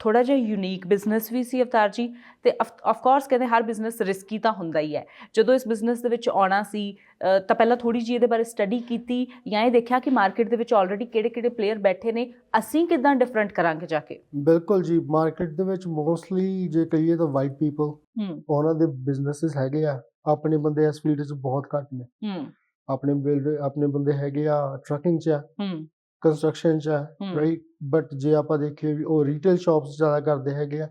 ਥੋੜਾ ਜਿਹਾ ਯੂਨੀਕ ਬਿਜ਼ਨਸ ਵੀ ਸੀ ਅਵਤਾਰ ਜੀ ਤੇ ਆਫ ਕੋਰਸ ਕਹਿੰਦੇ ਹਰ ਬਿਜ਼ਨਸ ਰਿਸਕੀ ਤਾਂ ਹੁੰਦਾ ਹੀ ਹੈ। ਜਦੋਂ ਇਸ ਬਿਜ਼ਨਸ ਦੇ ਵਿੱਚ ਆਉਣਾ ਸੀ ਤਾਂ ਪਹਿਲਾਂ ਥੋੜੀ ਜਿਹੀ ਇਹਦੇ ਬਾਰੇ ਸਟੱਡੀ ਕੀਤੀ ਜਾਂ ਇਹ ਦੇਖਿਆ ਕਿ ਮਾਰਕੀਟ ਦੇ ਵਿੱਚ ਆਲਰੇਡੀ ਕਿਹੜੇ-ਕਿਹੜੇ ਪਲੇਅਰ ਬੈਠੇ ਨੇ ਅਸੀਂ ਕਿਦਾਂ ਡਿਫਰੈਂਟ ਕਰਾਂਗੇ ਜਾ ਕੇ? ਬਿਲਕੁਲ ਜੀ ਮਾਰਕੀਟ ਦੇ ਵਿੱਚ ਮੋਸਟਲੀ ਜੇ ਕਹੀਏ ਤਾਂ ਵਾਈਟ ਪੀਪਲ ਉਹਨਾਂ ਦੇ ਬਿਜ਼ਨੈਸਸ ਹੈਗੇ ਆ ਆਪਣੇ ਬੰਦੇ ਇਸ ਫੀਲਡ 'ਚ ਬਹੁਤ ਘੱਟ ਨੇ। ਹੂੰ। ਆਪਣੇ ਬਿਲਡ ਆਪਣੇ ਬੰਦੇ ਹੈਗੇ ਆ ਟਰੱਕਿੰਗ 'ਚ ਆ। ਹੂੰ। ਕੰਸਟਰਕਸ਼ਨ 'ਚ ਹੂੰ। ਰਾਈਟ ਬਟ ਜੇ ਆਪਾਂ ਦੇਖੀਏ ਵੀ ਉਹ ਰੀਟੇਲ ਸ਼ਾਪਸ ਜ਼ਿਆਦਾ ਕਰਦੇ ਹੈਗੇ ਆ।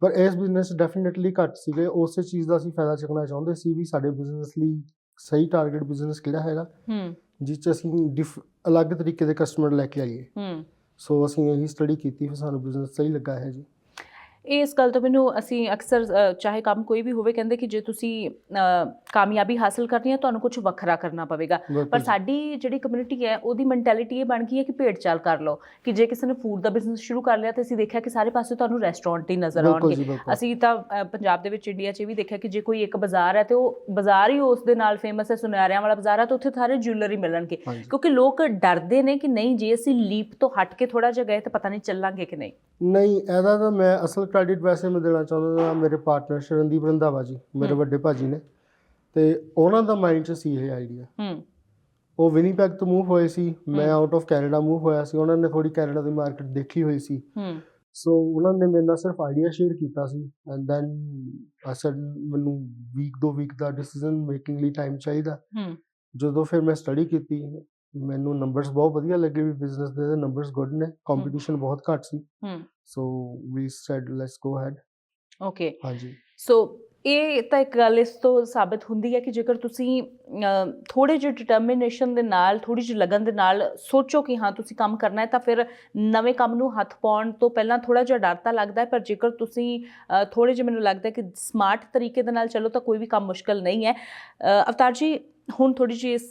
ਪਰ ਇਸ ਬਿਜ਼ਨਸ ਡੈਫੀਨਿਟਲੀ ਘੱਟ ਸੀਗੇ। ਉਸੇ ਚੀਜ਼ ਦਾ ਅਸੀਂ ਫਾਇਦਾ ਚੱਕਣਾ ਚਾਹੁੰਦੇ ਸੀ ਵੀ ਸਾਡੇ ਬਿਜ਼ਨਸ ਲਈ ਸਹੀ ਟਾਰਗੇਟ ਬਿਜ਼ਨਸ ਕਿਹੜਾ ਹੈਗਾ ਹੂੰ। ਜਿਸ 'ਚ ਅਸੀਂ ਅਲੱਗ ਤਰੀਕੇ ਦੇ ਕਸਟਮਰ ਲੈ ਕੇ ਆਈਏ। ਹੂੰ। ਸੋ ਅਸੀਂ ਇਹੀ ਸਟੱਡੀ ਕੀਤੀ ਫਿਰ ਸਾਨੂੰ ਬਿਜ਼ਨਸ ਸਹੀ ਲੱਗਾ ਹੈ ਜੀ ਇਸ ਗੱਲ ਤੋਂ ਮੈਨੂੰ ਅਸੀਂ ਅਕਸਰ ਚਾਹੇ ਕੰਮ ਕੋਈ ਵੀ ਹੋਵੇ ਕਹਿੰਦੇ ਕਿ ਜੇ ਤੁਸੀਂ ਕਾਮਯਾਬੀ ਹਾਸਲ ਕਰਨੀ ਹੈ ਤੁਹਾਨੂੰ ਕੁਝ ਵੱਖਰਾ ਕਰਨਾ ਪਵੇਗਾ। ਪਰ। ਸਾਡੀ ਜਿਹੜੀ ਕਮਿਊਨਿਟੀ ਹੈ ਉਹਦੀ ਮੈਂਟੈਲਿਟੀ ਇਹ ਬਣ ਗਈ ਹੈ ਕਿ ਭੇਡ ਚਾਲ ਕਰ ਲਓ। ਕਿ ਜੇ ਕਿਸੇ ਨੇ ਫੂਡ ਦਾ ਬਿਜ਼ਨਸ ਸ਼ੁਰੂ ਕਰ ਲਿਆ ਤੇ ਅਸੀਂ ਦੇਖਿਆ ਕਿ ਸਾਰੇ ਪਾਸੇ ਤੁਹਾਨੂੰ ਰੈਸਟੋਰੈਂਟ ਹੀ ਨਜ਼ਰ ਆਉਣਗੇ। ਅਸੀਂ ਤਾਂ ਪੰਜਾਬ ਦੇ ਵਿੱਚ ਇੰਡੀਆ 'ਚ ਵੀ ਦੇਖਿਆ ਕਿ ਜੇ ਕੋਈ ਇੱਕ ਬਾਜ਼ਾਰ ਹੈ ਤੇ ਉਹ ਬਾਜ਼ਾਰ ਹੀ ਉਸ ਦੇ ਨਾਲ ਫੇਮਸ ਹੈ ਸੁਨਿਆਰਿਆਂ ਵਾਲਾ ਬਾਜ਼ਾਰ ਹੈ ਤਾਂ ਉੱਥੇ ਸਾਰੇ ਜੁਐਲਰੀ ਮਿਲਣਗੇ। ਕਿਉਂਕਿ ਲੋਕ ਡਰਦੇ ਨੇ ਕਿ ਨਹੀਂ ਜੇ ਅਸੀਂ ਲੀਪ ਤੋਂ ਹਟ ਕੇ ਥੋੜਾ ਜਿਹਾ ਗਏ ਤਾਂ ਪਤਾ ਨਹੀਂ ਚੱਲਾਂਗੇ ਕਿ ਨਹੀਂ। ਨਹੀਂ ਇਹਦਾ ਤਾਂ ਮੈਂ ਅਸਲ ਕ੍ਰੈਡਿਟ ਵੈਸੇ ਮੈਂ ਦੇਣਾ ਚਾਹੁੰਦਾ ਹਾਂ ਮੇਰੇ ਪਾਰਟਨਰ ਸ਼ਰਨਦੀਪ ਰੰਧਾਵਾ ਜੀ ਮੇਰੇ। ਵੱਡੇ ਭਾਜੀ ਨੇ। ਤੇ ਉਹਨਾਂ ਦਾ ਮਾਈਂਡ 'ਚ ਸੀ ਇਹ ਆਈਡੀਆ ਹੂੰ। ਉਹ ਵਿਨੀਪੈਗ ਤੋਂ ਮੂਵ ਹੋਏ ਸੀ ਮੈਂ। ਆਊਟ ਆਫ ਕੈਨੇਡਾ ਮੂਵ ਹੋਇਆ ਸੀ ਉਹਨਾਂ ਨੇ ਥੋੜੀ ਕੈਨੇਡਾ ਦੀ ਮਾਰਕੀਟ ਦੇਖੀ ਹੋਈ ਸੀ। ਹੂੰ। ਸੋ ਉਹਨਾਂ ਨੇ ਮੇਰੇ ਨਾਲ ਸਿਰਫ ਆਈਡੀਆ ਸ਼ੇਅਰ ਕੀਤਾ ਸੀ ਐਂਡ ਦੈਨ ਸੈਡ ਮੈਨੂੰ ਵੀਕ ਦੋ ਵੀਕ ਦਾ ਡਿਸੀਜਨ ਮੇਕਿੰਗ ਲਈ ਟਾਈਮ ਚਾਹੀਦਾ। ਹੂੰ। ਜਦੋਂ ਫਿਰ ਮੈਂ ਸਟੱਡੀ ਕੀਤੀ ਮੈਨੂੰ ਨੰਬਰਸ ਬਹੁਤ ਵਧੀਆ ਲੱਗੇ ਵੀ ਬਿਜ਼ਨਸ ਦੇ ਨੰਬਰਸ ਗੁੱਡ ਨੇ ਕੰਪੀਟੀਸ਼ਨ ਬਹੁਤ ਘੱਟ ਸੀ। ਹੂੰ। So we said let's go ahead okay ਹਾਂਜੀ। ਸੋ ਇਹ ਤਾਂ ਇੱਕ ਗੱਲ ਇਸ ਤੋਂ ਸਾਬਿਤ ਹੁੰਦੀ ਹੈ ਕਿ ਜੇਕਰ ਤੁਸੀਂ ਥੋੜੇ ਜਿਹੇ ਡਿਟਰਮੀਨੇਸ਼ਨ ਦੇ ਨਾਲ ਥੋੜੀ ਜਿਹੀ ਲਗਨ ਦੇ ਨਾਲ ਸੋਚੋ ਕਿ ਹਾਂ ਤੁਸੀਂ ਕੰਮ ਕਰਨਾ ਹੈ ਤਾਂ ਫਿਰ ਨਵੇਂ ਕੰਮ ਨੂੰ ਹੱਥ ਪਾਉਣ ਤੋਂ ਪਹਿਲਾਂ ਥੋੜਾ ਜਿਹਾ ਡਰ ਤਾਂ ਲੱਗਦਾ ਹੈ ਪਰ ਜੇਕਰ ਤੁਸੀਂ ਥੋੜੇ ਜਿਹੇ ਮੈਨੂੰ ਲੱਗਦਾ ਹੈ ਕਿ ਸਮਾਰਟ ਤਰੀਕੇ ਦੇ ਨਾਲ ਚੱਲੋ ਤਾਂ ਕੋਈ ਵੀ ਕੰਮ ਮੁਸ਼ਕਲ ਨਹੀਂ ਹੈ। ਅਵਤਾਰ ਜੀ ਹੁਣ ਥੋੜੀ ਜਿਹੀ ਇਸ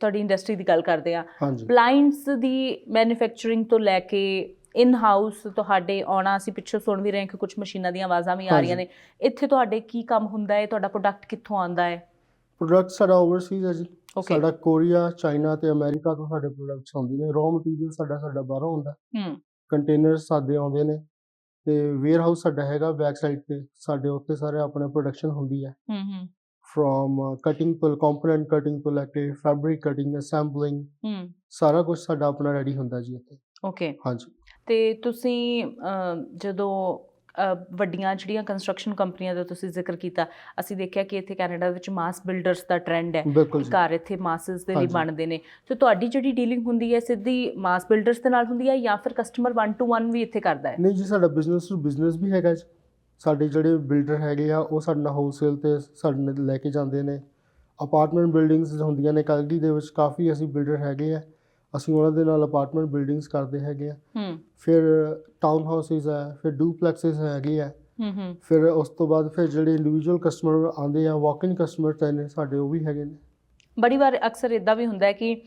ਤੁਹਾਡੀ ਇੰਡਸਟਰੀ ਦੀ ਗੱਲ ਕਰਦੇ ਆ ਬਲਾਈਂਡਸ ਦੀ ਮੈਨੂਫੈਕਚਰਿੰਗ ਤੋਂ ਲੈ ਕੇ ਇਨ ਹਾਊਸ ਤੁਹਾਡੇ ਆਉਣਾ ਅਸੀਂ ਪਿੱਛੋਂ ਸੁਣ ਵੀ ਰਹੇ ਹਾਂ ਕਿ ਕੁਝ ਮਸ਼ੀਨਾਂ ਦੀਆਂ ਆਵਾਜ਼ਾਂ ਵੀ ਆ ਰਹੀਆਂ ਨੇ। ਇੱਥੇ ਤੁਹਾਡੇ ਕੀ ਕੰਮ ਹੁੰਦਾ ਹੈ? ਤੁਹਾਡਾ ਪ੍ਰੋਡਕਟ ਕਿੱਥੋਂ ਆਉਂਦਾ ਹੈ? ਪ੍ਰੋਡਕਟ ਸਾਡਾ ਓਵਰਸੀਜ਼ ਹੈ ਜੀ। ਸਾਡਾ ਕੋਰੀਆ ਚਾਈਨਾ ਤੇ ਅਮਰੀਕਾ ਤੋਂ ਸਾਡੇ ਪ੍ਰੋਡਕਟਸ ਆਉਂਦੇ ਨੇ। ਰॉ ਮਟੀਰੀਅਲ ਸਾਡਾ ਸਾਡਾ ਬਾਹਰੋਂ ਆਉਂਦਾ। ਹੂੰ। ਕੰਟੇਨਰਸ ਸਾਡੇ ਆਉਂਦੇ ਨੇ। ਤੇ ਵੇਅਰ ਹਾਊਸ ਸਾਡਾ ਹੈਗਾ ਬੈਕ ਸਾਈਡ ਤੇ। ਸਾਡੇ ਉੱਤੇ ਸਾਰੇ ਆਪਣੇ ਪ੍ਰੋਡਕਸ਼ਨ ਹੁੰਦੀ ਹੈ। ਹੂੰ ਹੂੰ। ਫਰੋਮ ਕਟਿੰਗ ਤੋਂ ਕੰਪੋਨੈਂਟ ਕਟਿੰਗ ਤੋਂ ਲੈ ਕੇ ਫੈਬਰਿਕ ਕਟਿੰਗ ਅਸੈਂਬਲਿੰਗ ਹੂੰ। ਸਾਰਾ ਕੁਝ ਸਾਡਾ ਆਪਣਾ ਰੈਡੀ ਹੁੰਦਾ ਜੀ ਇੱਥੇ। ਓਕੇ ਹਾਂਜੀ। ਤੇ ਤੁਸੀਂ ਜਦੋਂ ਵੱਡੀਆਂ ਜਿਹੜੀਆਂ ਕੰਸਟਰਕਸ਼ਨ ਕੰਪਨੀਆਂ ਦਾ ਤੁਸੀਂ ਜ਼ਿਕਰ ਕੀਤਾ ਅਸੀਂ ਦੇਖਿਆ ਕਿ ਇੱਥੇ ਕੈਨੇਡਾ ਵਿੱਚ ਮਾਸ ਬਿਲਡਰਸ ਦਾ ਟ੍ਰੈਂਡ ਹੈ ਘਰ ਇੱਥੇ ਮਾਸਸ ਦੇ ਲਈ। ਬਣਦੇ ਨੇ। ਤੇ ਤੁਹਾਡੀ ਜਿਹੜੀ ਡੀਲਿੰਗ ਹੁੰਦੀ ਹੈ ਸਿੱਧੀ ਮਾਸ ਬਿਲਡਰਸ ਦੇ ਨਾਲ ਹੁੰਦੀ ਹੈ ਜਾਂ ਫਿਰ ਕਸਟਮਰ 1 ਟੂ 1 ਵੀ ਇੱਥੇ ਕਰਦਾ ਹੈ? ਨਹੀਂ ਜੀ ਸਾਡਾ ਬਿਜ਼ਨਸ ਟੂ ਬਿਜ਼ਨਸ ਵੀ ਹੈਗਾ ਜੀ। ਸਾਡੇ ਜਿਹੜੇ ਬਿਲਡਰ ਹੈਗੇ ਆ ਉਹ ਸਾਡੇ ਨਾਲ ਹੋਲਸੇਲ ਤੇ ਸਾਡੇ ਨਾਲ ਲੈ ਕੇ ਜਾਂਦੇ ਨੇ। ਅਪਾਰਟਮੈਂਟ ਬਿਲਡਿੰਗਸ ਹੁੰਦੀਆਂ ਨੇ ਕਲਗੀ ਦੇ ਵਿੱਚ ਕਾਫੀ ਅਸੀਂ ਬਿਲਡਰ ਹੈਗੇ ਆ। ਅਸੀਂ ਉਹਨਾਂ ਦੇ ਨਾਲ ਅਪਾਰਟਮੈਂਟ ਬਿਲਡਿੰਗਸ ਕਰਦੇ ਹੈਗੇ ਆ। ਹੂੰ। ਫਿਰ ਟਾਊਨ ਹਾਊਸਿਸ ਹੈ ਫਿਰ ਡੂਪਲੈਕਸਿਸ ਹੈਗੇ ਆ। ਹੂੰ ਹੂੰ। ਫਿਰ ਉਸ ਤੋਂ ਬਾਅਦ ਫਿਰ ਜਿਹੜੇ ਇੰਡੀਵਿਜੂਅਲ ਕਸਟਮਰ ਆਉਂਦੇ ਆ ਵਾਕ ਇਨ ਕਸਟਮਰ ਤਾਂ ਨੇ ਸਾਡੇ ਉਹ ਵੀ ਹੈਗੇ ਨੇ। ਬੜੀ ਵਾਰ ਅਕਸਰ ਇਦਾਂ ਵੀ ਹੁੰਦਾ ਹੈ ਕਿ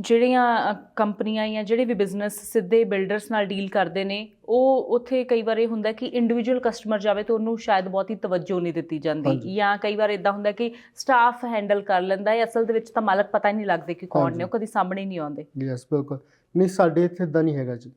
ਜਿਹੜੀਆਂ ਕੰਪਨੀਆਂ ਜਾਂ ਜਿਹੜੇ ਵੀ ਬਿਜ਼ਨਸ ਸਿੱਧੇ ਬਿਲਡਰਸ ਨਾਲ ਡੀਲ ਕਰਦੇ ਨੇ ਉਹ ਉੱਥੇ ਕਈ ਵਾਰ ਇਹ ਹੁੰਦਾ ਕਿ ਇੰਡੀਵਿਜੂਅਲ ਕਸਟਮਰ ਜਾਵੇ ਤਾਂ ਉਹਨੂੰ ਸ਼ਾਇਦ ਬਹੁਤੀ ਤਵੱਜੋ ਨਹੀਂ ਦਿੱਤੀ ਜਾਂਦੀ। ਜਾਂ ਕਈ ਵਾਰ ਇਦਾਂ ਹੁੰਦਾ ਕਿ ਸਟਾਫ ਹੈਂਡਲ ਕਰ ਲੈਂਦਾ ਹੈ ਅਸਲ ਦੇ ਵਿੱਚ ਤਾਂ ਮਾਲਕ ਪਤਾ ਹੀ ਨਹੀਂ ਲੱਗਦੇ ਕਿ ਕੌਣ ਨੇ। ਉਹ ਕਦੀ ਸਾਹਮਣੇ ਨਹੀਂ ਆਉਂਦੇ। ਯੈਸ ਬਿਲਕੁਲ। ਨਹੀਂ ਸਾਡੇ ਇੱਥੇ ਇਦਾਂ ਨਹੀਂ ਹੈਗਾ ਜੀ।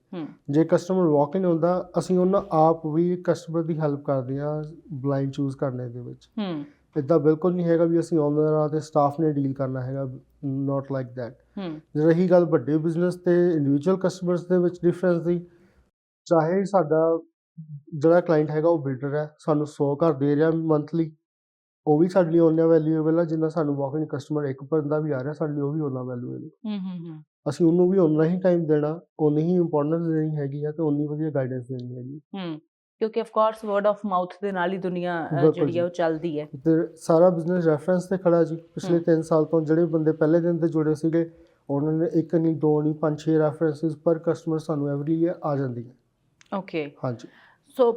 ਜੇ ਕਸਟਮਰ ਵਾਕ ਇਨ ਹੁੰਦਾ ਅਸੀਂ ਉਹਨਾਂ ਆਪ ਵੀ ਕਸਟਮਰ ਦੀ ਹੈਲਪ ਕਰਦੇ ਆ ਬਲਾਈਂਡ ਚੂਜ਼ ਕਰਨੇ ਦੇ ਵਿੱਚ। ਹੂੰ। ਇਦਾਂ ਬਿਲਕੁਲ ਨਹੀਂ ਹੈਗਾ ਵੀ ਅਸੀਂ ਓਨਰ ਆ ਤੇ ਸਟਾਫ ਨੇ ਡੀਲ ਕਰਨਾ ਹੈਗਾ ਨਾਟ ਲਾਈਕ ਦੈਟ ਹੂੰ। ਰਹੀ ਗੱਲ ਵੱਡੇ ਬਿਜ਼ਨਸ ਤੇ ਇੰਡੀਵਿਜੂਅਲ ਕਸਟਮਰਸ ਦੇ ਵਿੱਚ ਡਿਫਰੈਂਸ ਦੀ ਚਾਹੇ ਸਾਡਾ ਜਿਹੜਾ ਕਲਾਇੰਟ ਹੈਗਾ ਉਹ ਬਿਲਡਰ ਹੈ ਸਾਨੂੰ 100 ਘਰ ਦੇ ਰਿਹਾ ਮੰਥਲੀ ਉਹ ਵੀ ਸਾਡੇ ਲਈ ਉਹਨਾਂ ਵੈਲਿਊਏਬਲ ਹੈ ਜਿੰਨਾ ਸਾਨੂੰ ਵਾਕ ਇਨ ਕਸਟਮਰ ਇੱਕ ਬੰਦਾ ਵੀ ਆ ਰਿਹਾ ਸਾਡੇ ਲਈ ਉਹ ਵੀ ਉਹਨਾਂ ਵੈਲਿਊਏਬਲ ਹੂੰ ਹੂੰ ਹੂੰ। ਅਸੀਂ ਉਹਨੂੰ ਵੀ ਉਨਾ ਹੀ ਟਾਈਮ ਦੇਣਾ ਉਨੀ ਹੀ ਇੰਪੋਰਟੈਂਸ ਦੇਣੀ ਹੈਗੀ ਆ ਤੇ ਉਨੀ ਵਧੀਆ ਗਾਈਡੈਂਸ ਦੇਣੀ ਹੈਗੀ। ਹੂੰ। ਕਿਉਂਕਿ of course word of mouth ਦੇ ਨਾਲ ਹੀ ਦੁਨੀਆ ਜਿਹੜੀ। ਹੈ ਉਹ ਚੱਲਦੀ ਹੈ। ਤੇ ਸਾਰਾ ਬਿਜ਼ਨਸ ਰੈਫਰੈਂਸ ਤੇ ਖੜਾ ਜੀ। ਪਿਛਲੇ ਹਮ। 3 ਸਾਲ ਤੋਂ ਜਿਹੜੇ ਬੰਦੇ ਪਹਿਲੇ ਦਿਨ ਤੇ ਜੁੜੇ ਸੀਗੇ ਉਹਨਾਂ ਨੇ ਇੱਕ ਨਹੀਂ ਦੋ ਨਹੀਂ ਪੰਜ ਛੇ ਰੈਫਰੈਂਸਿਸ ਪਰ ਕਸਟਮਰ ਸਾਨੂੰ ਐਵਰੀ ਈਅਰ ਆ ਜਾਂਦੀ ਹੈ। ਓਕੇ ਹਾਂਜੀ। ਸੋ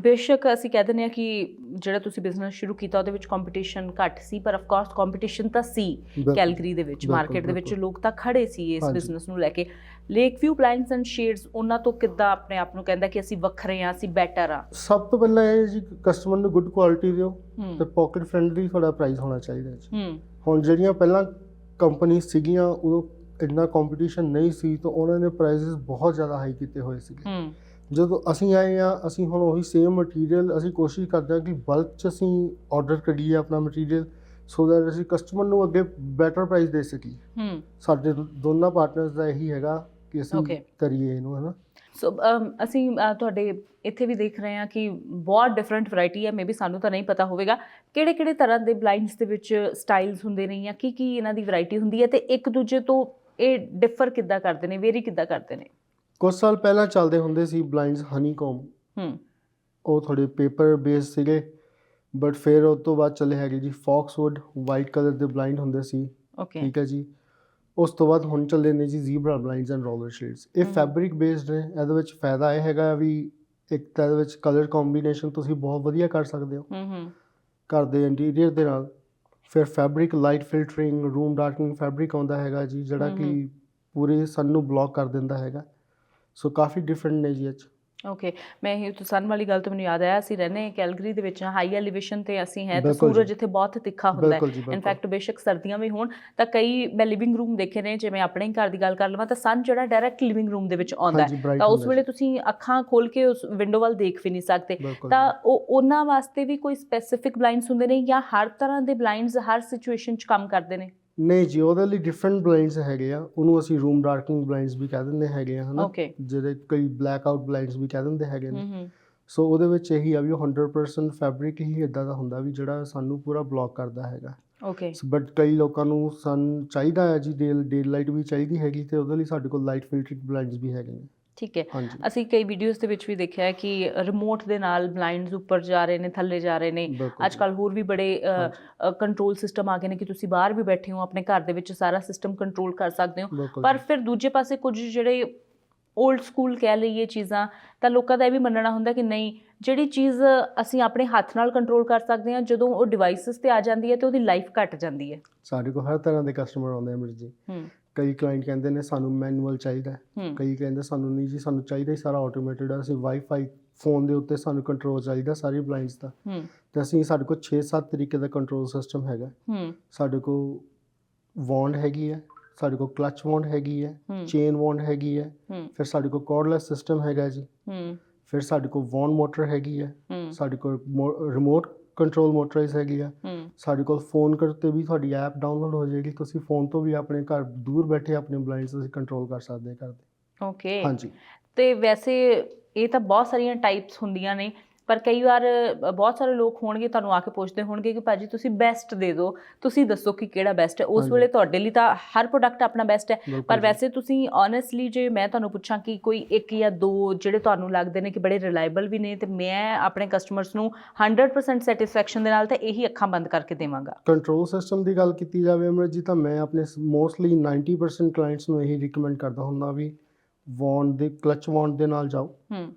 ਬੇਸ਼ੱਕ ਅਸੀਂ ਕਹਿ ਦਿੰਦੇ ਹਾਂ ਕਿ ਜਿਹੜਾ ਤੁਸੀਂ ਬਿਜ਼ਨਸ ਸ਼ੁਰੂ ਕੀਤਾ ਉਹਦੇ ਵਿੱਚ ਕੰਪੀਟੀਸ਼ਨ ਘੱਟ ਸੀ ਪਰ ਆਫ ਕੋਰਸ ਕੰਪੀਟੀਸ਼ਨ ਤਾਂ ਸੀ। ਕੈਲਗਰੀ ਦੇ ਵਿੱਚ ਮਾਰਕੀਟ ਦੇ ਵਿੱਚ। ਲੋਕ ਤਾਂ ਖੜੇ ਸੀ ਇਸ। ਬਿਜ਼ਨਸ ਨੂੰ ਲੈ ਕੇ Lake View Blinds and Shades ਉਹਨਾਂ ਤੋਂ ਕਿੱਦਾਂ ਆਪਣੇ ਆਪ ਨੂੰ ਕਹਿੰਦਾ ਕਿ ਅਸੀਂ ਵੱਖਰੇ ਹਾਂ ਅਸੀਂ ਬੈਟਰ ਆ ਸਭ ਤੋਂ ਪਹਿਲਾਂ ਇਹ ਜੀ ਕਸਟਮਰ ਨੂੰ ਗੁੱਡ ਕੁਆਲਿਟੀ ਦਿਓ ਤੇ ਪਾਕਟ ਫ੍ਰੈਂਡਲੀ ਤੁਹਾਡਾ ਪ੍ਰਾਈਸ ਹੋਣਾ ਚਾਹੀਦਾ ਜੀ ਹੂੰ ਹੁਣ ਜਿਹੜੀਆਂ ਪਹਿਲਾਂ ਕੰਪਨੀ ਸੀਗੀਆਂ ਉਦੋਂ ਇੰਨਾ ਕੰਪੀਟੀਸ਼ਨ ਨਹੀਂ ਸੀ ਤਾਂ ਉਹਨਾਂ ਨੇ ਪ੍ਰਾਈਸਿਸ ਬਹੁਤ ਜ਼ਿਆਦਾ ਹਾਈ ਕੀਤੇ ਹੋਏ ਸੀਗੇ। ਹੂੰ। ਜਦੋਂ ਅਸੀਂ ਆਏ ਆ ਅਸੀਂ ਹੁਣ ਉਹੀ ਸੇਮ ਮਟੀਰੀਅਲ ਅਸੀਂ ਕੋਸ਼ਿਸ਼ ਕਰਦੇ ਹਾਂ ਕਿ ਬਲਕ ਚ ਅਸੀਂ ਆਰਡਰ ਕਰੀਏ ਆਪਣਾ ਮਟੀਰੀਅਲ ਸੋ ਦੈਟ ਅਸੀਂ ਕਸਟਮਰ ਨੂੰ ਅੱਗੇ ਬੈਟਰ ਪ੍ਰਾਈਸ ਦੇ ਸਕੀਏ। ਹੂੰ। ਸਾਡੇ ਦੋਨਾਂ ਪਾਰਟਨਰਸ ਦਾ ਇਹੀ ਹੈਗਾ ਕਿ ਅਸੀਂ Okay. ਕਰੀਏ ਇਹਨੂੰ ਹਨਾ? ਸੋ ਅਸੀਂ ਅ, ਤੁਹਾਡੇ ਇੱਥੇ ਵੀ ਦੇਖ ਰਹੇ ਹਾਂ ਕਿ ਬਹੁਤ ਡਿਫਰੈਂਟ ਵੈਰਾਈਟੀ ਹੈ। ਮੇਬੀ ਸਾਨੂੰ ਤਾਂ ਨਹੀਂ ਪਤਾ ਹੋਵੇਗਾ ਕਿਹੜੇ ਕਿਹੜੇ ਤਰ੍ਹਾਂ ਦੇ ਬਲਾਈਂਡਸ ਦੇ ਵਿੱਚ ਸਟਾਈਲਸ ਹੁੰਦੇ ਨੇ ਜਾਂ ਕੀ ਕੀ ਇਹਨਾਂ ਦੀ ਵੈਰਾਈਟੀ ਹੁੰਦੀ ਹੈ ਤੇ ਇੱਕ ਦੂਜੇ ਤੋਂ ਇਹ ਡਿਫਰ ਕਿੱਦਾਂ ਕਰਦੇ ਨੇ ਵੇਰੀ ਕਿੱਦਾਂ ਕਰਦੇ ਨੇ? ਕੁਝ ਸਾਲ ਪਹਿਲਾਂ ਚੱਲਦੇ ਹੁੰਦੇ ਸੀ ਬਲਾਈਂਡਸ ਹਨੀਕੋਮ ਹੂੰ। ਉਹ ਥੋੜੇ ਪੇਪਰ ਬੇਸ ਸੀਗੇ ਬਟ ਫਿਰ ਉਸ ਤੋਂ ਬਾਅਦ ਚੱਲੇ ਹੈਗੇ ਜੀ ਫੌਕਸਵੁੱਡ ਵਾਈਟ ਕਲਰ ਦੇ ਬਲਾਈਂਡ ਹੁੰਦੇ ਸੀ। ਓਕੇ ਠੀਕ ਹੈ ਜੀ। ਉਸ ਤੋਂ ਬਾਅਦ ਹੁਣ ਚੱਲੇ ਨੇ ਜੀ zebra blinds and roller shades ਇਹ। ਫੈਬਰਿਕ ਬੇਸਡ ਨੇ ਇਹਦੇ ਵਿੱਚ ਫਾਇਦਾ ਇਹ ਹੈਗਾ ਵੀ ਇੱਕ ਤਾਂ ਇਹਦੇ ਵਿੱਚ ਕਲਰ ਕੰਬੀਨੇਸ਼ਨ ਤੁਸੀਂ ਬਹੁਤ ਵਧੀਆ ਕਰ ਸਕਦੇ ਹੋ। ਹੂੰ ਹੂੰ। ਘਰ ਦੇ ਇੰਟੀਰੀਅਰ ਦੇ ਨਾਲ। ਫਿਰ fabric light filtering room darkening fabric ਆਉਂਦਾ ਹੈਗਾ ਜੀ ਜਿਹੜਾ ਕਿ ਪੂਰੇ ਸਨ ਨੂੰ ਬਲੌਕ ਕਰ ਦਿੰਦਾ ਹੈਗਾ। ਸੋ ਕਾਫੀ ਡਿਫਰੈਂਟ ਨੇ ਜੀ ਇਹ 'ਚ। ਓਕੇ ਮੈਂ ਇਹ ਤੋਂ ਸਨ ਵਾਲੀ ਗੱਲ ਤੋਂ ਮੈਨੂੰ ਯਾਦ ਆਇਆ ਅਸੀਂ ਰਹਿੰਦੇ ਹਾਂ ਕੈਲਗਰੀ ਦੇ ਵਿੱਚ ਹਾਈ ਐਲੀਵੇਸ਼ਨ ਤੇ ਅਸੀਂ ਹੈ ਤੇ। ਸੂਰਜ ਇੱਥੇ ਬਹੁਤ ਤਿੱਖਾ ਹੁੰਦਾ ਹੈ। ਇਨਫੈਕਟ ਬੇਸ਼ੱਕ ਸਰਦੀਆਂ ਵੀ ਹੋਣ ਤਾਂ ਕਈ ਮੈਂ ਲਿਵਿੰਗ ਰੂਮ ਦੇਖੇ ਨੇ ਜਿਵੇਂ ਆਪਣੇ ਹੀ ਘਰ ਦੀ ਗੱਲ ਕਰ ਲਵਾਂ ਤਾਂ ਸਨ ਜਿਹੜਾ ਡਾਇਰੈਕਟ ਲਿਵਿੰਗ ਰੂਮ ਦੇ ਵਿੱਚ ਆਉਂਦਾ ਹੈ। ਤਾਂ ਉਸ ਵੇਲੇ ਤੁਸੀਂ ਅੱਖਾਂ ਖੋਲ ਕੇ ਉਸ ਵਿੰਡੋ ਵੱਲ ਦੇਖ ਵੀ ਨਹੀਂ ਸਕਦੇ। ਤਾਂ ਉਹ ਉਹਨਾਂ ਵਾਸਤੇ ਵੀ ਕੋਈ ਸਪੈਸੀਫਿਕ ਬਲਾਈਂਡਸ ਹੁੰਦੇ ਨੇ ਜਾਂ ਹਰ ਤਰ੍ਹਾਂ ਦੇ ਬਲਾਈਂਡਸ ਹਰ ਸਿਚੁਏਸ਼ਨ 'ਚ ਕੰਮ ਕਰਦੇ ਨੇ? ਨਹੀਂ ਜੀ ਉਹਦੇ ਲਈ ਡਿਫਰੈਂਟ ਬਲਾਈਂਡਸ ਹੈਗੇ ਆ। ਉਹਨੂੰ ਅਸੀਂ ਰੂਮ ਡਾਰਕਨਿੰਗ ਬਲਾਈਂਡਸ ਵੀ ਕਹਿ ਦਿੰਦੇ ਹੈਗੇ ਆ ਹਨਾ? ਓਕੇ ਜਿਹੜੇ ਕਈ ਬਲੈਕ ਆਊਟ ਬਲਾਈਂਡਸ ਵੀ ਕਹਿ ਦਿੰਦੇ ਹੈਗੇ ਨੇ। ਹੂੰ ਸੋ ਉਹਦੇ ਵਿੱਚ ਇਹੀ ਆ ਵੀ ਉਹ 100% ਫੈਬਰਿਕ ਹੀ ਇਦਾਂ ਦਾ ਹੁੰਦਾ ਵੀ ਜਿਹੜਾ ਸਾਨੂੰ ਪੂਰਾ ਬਲੌਕ ਕਰਦਾ ਹੈਗਾ। ਓਕੇ ਬਟ ਕਈ ਲੋਕਾਂ ਨੂੰ ਸਨ ਚਾਹੀਦਾ ਹੈ ਜੀ ਡੇ ਡੇ ਲਾਈਟ ਵੀ ਚਾਹੀਦੀ ਹੈਗੀ ਤੇ ਉਹਦੇ ਲਈ ਸਾਡੇ ਕੋਲ ਲਾਈਟ ਫਿਲਟਰਿੰਗ ਬਲਾਈਂਡਸ ਵੀ ਹੈਗੇ ਨੇ। ਠੀਕ ਹੈ। ਅਸੀਂ ਕਈ ਵੀਡੀਓਜ਼ ਦੇ ਵਿੱਚ ਵੀ ਦੇਖਿਆ ਹੈ ਕਿ ਰਿਮੋਟ ਦੇ ਨਾਲ ਬਲਾਈਂਡਸ ਉੱਪਰ ਜਾ ਰਹੇ ਨੇ ਥੱਲੇ ਜਾ ਰਹੇ ਨੇ। ਅੱਜ ਕੱਲ ਹੋਰ ਵੀ ਬੜੇ ਕੰਟਰੋਲ ਸਿਸਟਮ ਆ ਗਏ ਨੇ ਕਿ ਤੁਸੀਂ ਬਾਹਰ ਵੀ ਬੈਠੇ ਹੋ ਆਪਣੇ ਘਰ ਦੇ ਵਿੱਚ ਸਾਰਾ ਸਿਸਟਮ ਕੰਟਰੋਲ ਕਰ ਸਕਦੇ ਹੋ। ਪਰ ਫਿਰ ਦੂਜੇ ਪਾਸੇ ਕੁਝ ਜਿਹੜੇ 올ਡ ਸਕੂਲ ਕਹਿ ਲਈਏ ਚੀਜ਼ਾਂ ਤਾਂ ਲੋਕਾਂ ਦਾ ਇਹ ਵੀ ਮੰਨਣਾ ਹੁੰਦਾ ਕਿ ਨਹੀਂ ਜਿਹੜੀ ਚੀਜ਼ ਅਸੀਂ ਆਪਣੇ ਹੱਥ ਨਾਲ ਕੰਟਰੋਲ ਕਰ ਸਕਦੇ ਹਾਂ ਜਦੋਂ ਉਹ ਡਿਵਾਈਸਸ ਤੇ ਆ ਜਾਂਦੀ ਹੈ ਤੇ ਉਹਦੀ ਲਾਈਫ ਘਟ ਜਾਂਦੀ ਹੈ। ਸਾਡੇ ਕੋਲ ਹਰ ਤਰ੍ਹਾਂ ਦੇ ਕਸਟਮਰ ਆਉਂਦੇ ਆ ਮਿਰ ਜੀ। ਕਈ ਕਲਾਇੰਟ ਕਹਿੰਦੇ ਨੇ ਸਾਨੂੰ ਮੈਨੂਅਲ ਚਾਹੀਦਾ ਹੈ। ਹੂੰ। ਕਈ ਕਹਿੰਦੇ ਸਾਨੂੰ ਨਹੀਂ ਜੀ ਸਾਨੂੰ ਚਾਹੀਦਾ ਹੀ ਸਾਰਾ ਆਟੋਮੇਟਿਡ ਆ। ਅਸੀਂ ਵਾਈਫਾਈ ਫੋਨ ਦੇ ਉੱਤੇ ਸਾਨੂੰ ਕੰਟਰੋਲ ਚਾਹੀਦਾ ਸਾਰੀ ਬਲਾਈਂਡਸ ਦਾ। ਹੂੰ। ਤੇ ਅਸੀਂ ਸਾਡੇ ਕੋਲ 6-7 ਤਰੀਕੇ ਦਾ ਕੰਟਰੋਲ ਸਿਸਟਮ ਹੈਗਾ ਹੂੰ। ਸਾਡੇ ਕੋਲ ਵੌਂਡ ਹੈਗੀ ਹੈ ਸਾਡੇ ਕੋਲ ਕਲਚ ਵੌਂਡ ਹੈਗੀ ਹੈ ਹੂੰ। ਚੇਨ ਵੌਂਡ ਹੈਗੀ ਹੈ ਹੂੰ। ਫਿਰ ਸਾਡੇ ਕੋਲ ਕਾਰਡਲੈਸ ਸਿਸਟਮ ਹੈਗਾ ਜੀ। ਹੂੰ। ਫਿਰ ਸਾਡੇ ਕੋਲ ਵੌਂਡ ਮੋਟਰ ਹੈਗੀ ਹੈ। ਹੂੰ। ਸਾਡੇ ਕੋਲ ਰਿਮੋਟ ਕੰਟਰੋਲ ਮੋਟਰਾਈਜ਼ ਹੈਗੀ ਆ। ਸਾਡੇ ਕੋਲ ਫੋਨ ਕਰਤੇ ਵੀ ਤੁਹਾਡੀ ਐਪ ਡਾਊਨਲੋਡ ਹੋ ਜਾਏਗੀ ਤੁਸੀਂ ਫੋਨ ਤੋਂ ਵੀ ਆਪਣੇ ਘਰ ਦੂਰ ਬੈਠੇ ਆਪਣੇ ਬਲਾਈਂਡਸ ਤੁਸੀਂ ਕੰਟਰੋਲ ਕਰ ਸਕਦੇ ਘਰ ਦੇ। ਓਕੇ ਹਾਂਜੀ। ਤੇ ਵੈਸੇ ਇਹ ਤਾਂ ਬਹੁਤ ਸਾਰੀਆਂ ਟਾਈਪਸ ਹੁੰਦੀਆਂ ਨੇ ਪਰ ਕਈ ਵਾਰ ਬਹੁਤ ਸਾਰੇ ਲੋਕ ਹੋਣਗੇ ਤੁਹਾਨੂੰ ਆ ਕੇ ਪੁੱਛਦੇ ਹੋਣਗੇ ਕਿ ਭਾਜੀ ਤੁਸੀਂ ਬੈਸਟ ਦੇ ਦਿਓ ਤੁਸੀਂ ਦੱਸੋ ਕਿ ਕਿਹੜਾ ਬੈਸਟ ਹੈ। ਉਸ। ਵੇਲੇ ਤੁਹਾਡੇ ਲਈ ਤਾਂ ਹਰ ਪ੍ਰੋਡਕਟ ਆਪਣਾ ਬੈਸਟ ਹੈ। ਪਰ। ਵੈਸੇ ਤੁਸੀਂ ਓਨੈਸਟਲੀ ਜੇ ਮੈਂ ਤੁਹਾਨੂੰ ਪੁੱਛਾਂ ਕਿ ਕੋਈ ਇੱਕ ਜਾਂ ਦੋ ਜਿਹੜੇ ਤੁਹਾਨੂੰ ਲੱਗਦੇ ਨੇ ਕਿ ਬੜੇ ਰਿਲਾਇਬਲ ਵੀ ਨੇ ਤੇ ਮੈਂ ਆਪਣੇ ਕਸਟਮਰਸ ਨੂੰ 100% ਸੈਟੀਸਫੈਕਸ਼ਨ ਦੇ ਨਾਲ ਤਾਂ ਇਹੀ ਅੱਖਾਂ ਬੰਦ ਕਰਕੇ ਦੇਵਾਂਗਾ। ਕੰਟਰੋਲ ਸਿਸਟਮ ਦੀ ਗੱਲ ਕੀਤੀ ਜਾਵੇ ਅਮਰਤ ਜੀ ਤਾਂ ਮੈਂ ਆਪਣੇ ਮੋਸਟਲੀ 90% ਕਲਾਇੰਟਸ ਨੂੰ ਇਹੀ ਰეკਮੈਂਡ ਕਰਦਾ ਹੁੰਦਾ ਵੀ ਵੌਂਡ ਦੇ ਕਲਚ ਵੌਂਡ ਦੇ ਨਾਲ ਜਾਓ। ਹੂੰ।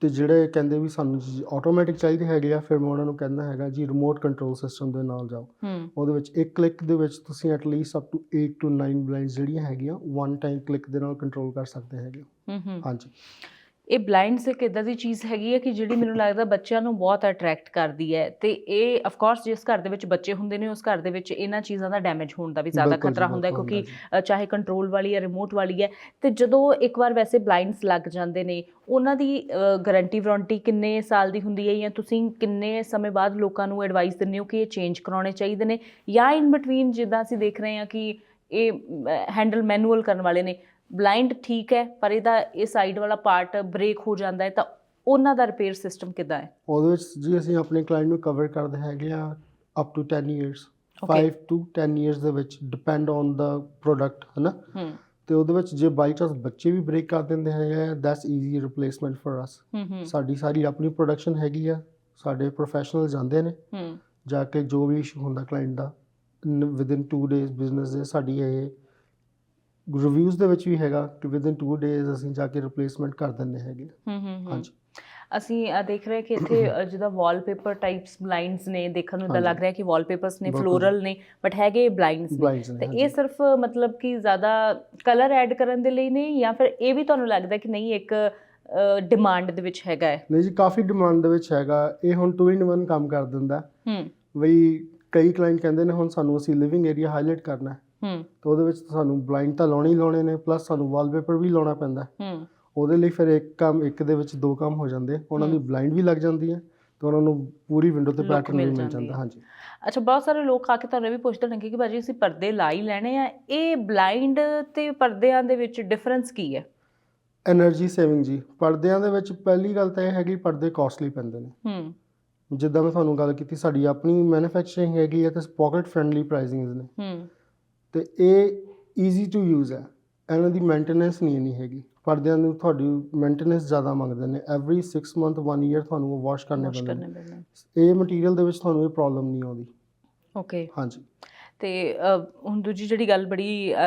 ਤੇ ਜਿਹੜੇ ਕਹਿੰਦੇ ਵੀ ਸਾਨੂੰ ਆਟੋਮੈਟਿਕ ਚਾਹੀਦੇ ਹੈਗੇ ਆ ਫਿਰ ਮੈਂ ਉਹਨਾਂ ਨੂੰ ਕਹਿੰਦਾ ਹੈਗਾ ਜੀ ਰਿਮੋਟ ਕੰਟਰੋਲ ਸਿਸਟਮ ਦੇ ਨਾਲ ਜਾਓ। ਉਹਦੇ ਵਿੱਚ ਇੱਕ ਕਲਿੱਕ ਦੇ ਵਿੱਚ ਤੁਸੀਂ at least up to 8 to 9 blinds ਜਿਹੜੀਆਂ ਹੈਗੀਆਂ ਵਨ ਟਾਈਮ ਕਲਿੱਕ ਦੇ ਨਾਲ ਕੰਟਰੋਲ ਕਰ ਸਕਦੇ ਹੈਗੇ ਹਾਂਜੀ। ਇਹ ਬਲਾਈਂਡਸ ਇੱਕ ਇਦਾਂ ਦੀ ਚੀਜ਼ ਹੈਗੀ ਹੈ ਕਿ ਜਿਹੜੀ ਮੈਨੂੰ ਲੱਗਦਾ ਬੱਚਿਆਂ ਨੂੰ ਬਹੁਤ ਅਟਰੈਕਟ ਕਰਦੀ ਹੈ ਤੇ ਇਹ ਆਫ ਕੋਰਸ ਜਿਸ ਘਰ ਦੇ ਵਿੱਚ ਬੱਚੇ ਹੁੰਦੇ ਨੇ ਉਸ ਘਰ ਦੇ ਵਿੱਚ ਇਹਨਾਂ ਚੀਜ਼ਾਂ ਦਾ ਡੈਮੇਜ ਹੋਣ ਦਾ ਵੀ ਜ਼ਿਆਦਾ ਖਤਰਾ ਹੁੰਦਾ ਹੈ ਕਿਉਂਕਿ ਚਾਹੇ ਕੰਟਰੋਲ ਵਾਲੀ ਹੈ ਰਿਮੋਟ ਵਾਲੀ ਹੈ ਤੇ ਜਦੋਂ ਇੱਕ ਵਾਰ ਵੈਸੇ ਬਲਾਈਂਡਸ ਲੱਗ ਜਾਂਦੇ ਨੇ ਉਹਨਾਂ ਦੀ ਗਾਰੰਟੀ ਵਾਰੰਟੀ ਕਿੰਨੇ ਸਾਲ ਦੀ ਹੁੰਦੀ ਹੈ ਜਾਂ ਤੁਸੀਂ ਕਿੰਨੇ ਸਮੇਂ ਬਾਅਦ ਲੋਕਾਂ ਨੂੰ ਐਡਵਾਈਸ ਦਿੰਦੇ ਹੋ ਕਿ ਇਹ ਚੇਂਜ ਕਰਾਉਣੇ ਚਾਹੀਦੇ ਨੇ ਜਾਂ ਇਨ ਬਿਟਵੀਨ ਜਿੱਦਾਂ ਅਸੀਂ ਦੇਖ ਰਹੇ ਹਾਂ ਕਿ ਇਹ ਹੈਂਡਲ ਮੈਨੂਅਲ ਕਰਨ ਵਾਲੇ ਨੇ। ਬਲਾਈਂਡ ਠੀਕ ਹੈ ਪਰ ਇਹਦਾ ਇਹ ਸਾਈਡ ਵਾਲਾ ਪਾਰਟ ਬ੍ਰੇਕ ਹੋ ਜਾਂਦਾ ਹੈ ਤਾਂ ਉਹਨਾਂ ਦਾ ਰਿਪੇਅਰ ਸਿਸਟਮ ਕਿੱਦਾਂ ਹੈ? ਉਹਦੇ ਵਿੱਚ ਜੀ ਅਸੀਂ ਆਪਣੇ ਕਲਾਇੰਟ ਨੂੰ ਕਵਰ ਕਰਦੇ ਹੈਗੇ ਆ up to 10 years Okay. 5 to 10 years ਦੇ ਵਿੱਚ ਡਿਪੈਂਡ ਔਨ ਦਾ ਪ੍ਰੋਡਕਟ ਹੈ ਨਾ ਹੂੰ। ਤੇ ਉਹਦੇ ਵਿੱਚ ਜੇ ਬਾਈ ਚਾਂਸ ਬੱਚੇ ਵੀ ਬ੍ਰੇਕ ਕਰ ਦਿੰਦੇ ਹੈਗੇ ਆ that's easy replacement for us ਸਾਡੀ ਸਾਰੀ ਆਪਣੀ ਪ੍ਰੋਡਕਸ਼ਨ ਹੈਗੀ ਆ ਸਾਡੇ ਪ੍ਰੋਫੈਸ਼ਨਲ ਜਾਂਦੇ ਨੇ। ਜਾ ਕੇ ਜੋ ਵੀ ਇਸ਼ੂ ਹੁੰਦਾ ਕਲਾਇੰਟ ਦਾ। ਵਿਦਿਨ 2 ਡੇਜ਼ ਬਿਜ਼ਨਸ ਦੇ ਸਾਡੀ ਇਹ ਰਿਵਿਊਜ਼ ਦੇ ਵਿੱਚ ਵੀ ਹੈਗਾ ਕਿ ਵਿਦਿਨ 2 ਡੇਜ਼ ਅਸੀਂ ਜਾ ਕੇ ਰਿਪਲੇਸਮੈਂਟ ਕਰ ਦਿੰਦੇ ਹੈਗੇ। ਹੂੰ ਹਾਂਜੀ। ਅਸੀਂ ਦੇਖ ਰਹੇ ਕਿ ਇੱਥੇ ਜਿਹਦਾ ਵਾਲਪੇਪਰ ਟਾਈਪਸ ਬਲਾਈਂਡਸ ਨੇ ਦੇਖਣ ਨੂੰ ਤਾਂ। ਲੱਗ ਰਿਹਾ ਕਿ ਵਾਲਪੇਪਰਸ ਨੇ। ਫਲੋਰਲ ਨੇ ਬਟ ਹੈਗੇ ਬਲਾਈਂਡਸ ਨੇ। ਤੇ ਇਹ ਸਿਰਫ ਮਤਲਬ ਕਿ ਜ਼ਿਆਦਾ ਕਲਰ ਐਡ ਕਰਨ ਦੇ ਲਈ ਨੇ ਜਾਂ ਫਿਰ ਇਹ ਵੀ ਤੁਹਾਨੂੰ ਲੱਗਦਾ ਕਿ ਨਹੀਂ ਇੱਕ ਡਿਮਾਂਡ ਦੇ ਵਿੱਚ ਹੈਗਾ ਹੈ? ਨਹੀਂ ਜੀ ਕਾਫੀ ਡਿਮਾਂਡ ਦੇ ਵਿੱਚ ਹੈਗਾ। ਇਹ ਹੁਣ 2 ਇਨ 1 ਕੰਮ ਕਰ ਦਿੰਦਾ। ਹੂੰ। ਬਈ ਕਈ ਕਲਾਇੰਟ ਕਹਿੰਦੇ ਨੇ ਹੁਣ ਸਾਨੂੰ ਅਸੀਂ ਲਿਵਿੰਗ ਏਰੀਆ ਹਾਈਲਾਈਟ ਕਰਨਾ ਹੈ। ਹੂੰ। ਤਾਂ ਉਹਦੇ ਵਿੱਚ ਸਾਨੂੰ ਬਲਾਈਂਡ ਤਾਂ ਲਾਉਣੇ ਹੀ ਲਾਉਣੇ ਨੇ ਪਲੱਸ ਸਾਨੂੰ ਵਾਲਪੇਪਰ ਵੀ ਲਾਉਣਾ ਪੈਂਦਾ ਹੂੰ। ਉਹਦੇ ਲਈ ਫਿਰ ਇੱਕ ਕੰਮ ਇੱਕ ਦੇ ਵਿੱਚ ਦੋ ਕੰਮ ਹੋ ਜਾਂਦੇ ਉਹਨਾਂ ਦੀ ਬਲਾਈਂਡ ਵੀ ਲੱਗ ਜਾਂਦੀ ਹੈ ਤੇ ਉਹਨਾਂ ਨੂੰ ਪੂਰੀ ਵਿੰਡੋ ਤੇ ਪੈਟਰਨ ਮਿਲ ਜਾਂਦਾ ਹਾਂਜੀ। ਅੱਛਾ ਬਹੁਤ ਸਾਰੇ ਲੋਕ ਆ ਕੇ ਤੁਹਾਨੂੰ ਵੀ ਪੁੱਛਦੇ ਨੇ ਕਿ ਭਾਜੀ ਅਸੀਂ ਪਰਦੇ ਲਾ ਲੈਣੇ ਆ ਇਹ ਬਲਾਈਂਡ ਤੇ ਪਰਦਿਆਂ ਦੇ ਵਿੱਚ ਡਿਫਰੈਂਸ ਕੀ ਹੈ? એનર્ਜੀ ਸੇਵਿੰਗ ਜੀ। ਪਰਦਿਆਂ ਦੇ ਵਿੱਚ ਪਹਿਲੀ ਗੱਲ ਤਾਂ ਇਹ ਹੈਗੀ ਪਰਦੇ ਕਾਸਟਲੀ ਪੈਂਦੇ ਨੇ। ਹੂੰ। ਜਿੱਦਾਂ ਮੈਂ ਤੁਹਾਨੂੰ ਗੱਲ ਕੀਤੀ ਸਾਡੀ ਆਪਣੀ ਮੈਨੂਫੈਕਚਰਿੰਗ ਹੈਗੀ ਹੈ ਤੇ ਪਾਕਟ ਫ੍ਰੈਂਡਲੀ ਪ੍ਰਾਈਸਿੰਗਸ ਨੇ। ਹੂੰ। ਤੇ ਇਹ ਈਜ਼ੀ ਟੂ ਯੂਜ਼ ਹੈ ਇਹਨਾਂ ਦੀ ਮੇਨਟੇਨੈਂਸ ਨਹੀਂ ਇੰਨੀ ਹੈਗੀ। ਪਰਦਿਆਂ ਨੂੰ ਤੁਹਾਡੀ ਮੇਨਟੇਨੈਂਸ ਜ਼ਿਆਦਾ ਮੰਗਦੇ ਨੇ। ਐਵਰੀ 6 ਮੰਥ 1 ਇਅਰ ਤੁਹਾਨੂੰ ਉਹ ਵਾਸ਼ ਕਰਨੇ ਪੈਂਦੇ ਕਰਨੇ ਨੇ। ਪੈਣੇ ਇਹ ਮਟੀਰੀਅਲ ਦੇ ਵਿੱਚ ਤੁਹਾਨੂੰ ਇਹ ਪ੍ਰੋਬਲਮ ਨਹੀਂ ਆਉਂਦੀ। ਓਕੇ ਹਾਂਜੀ। ਤੇ ਅ, ਹੁਣ ਦੂਜੀ ਜਿਹੜੀ ਗੱਲ ਬੜੀ ਅ,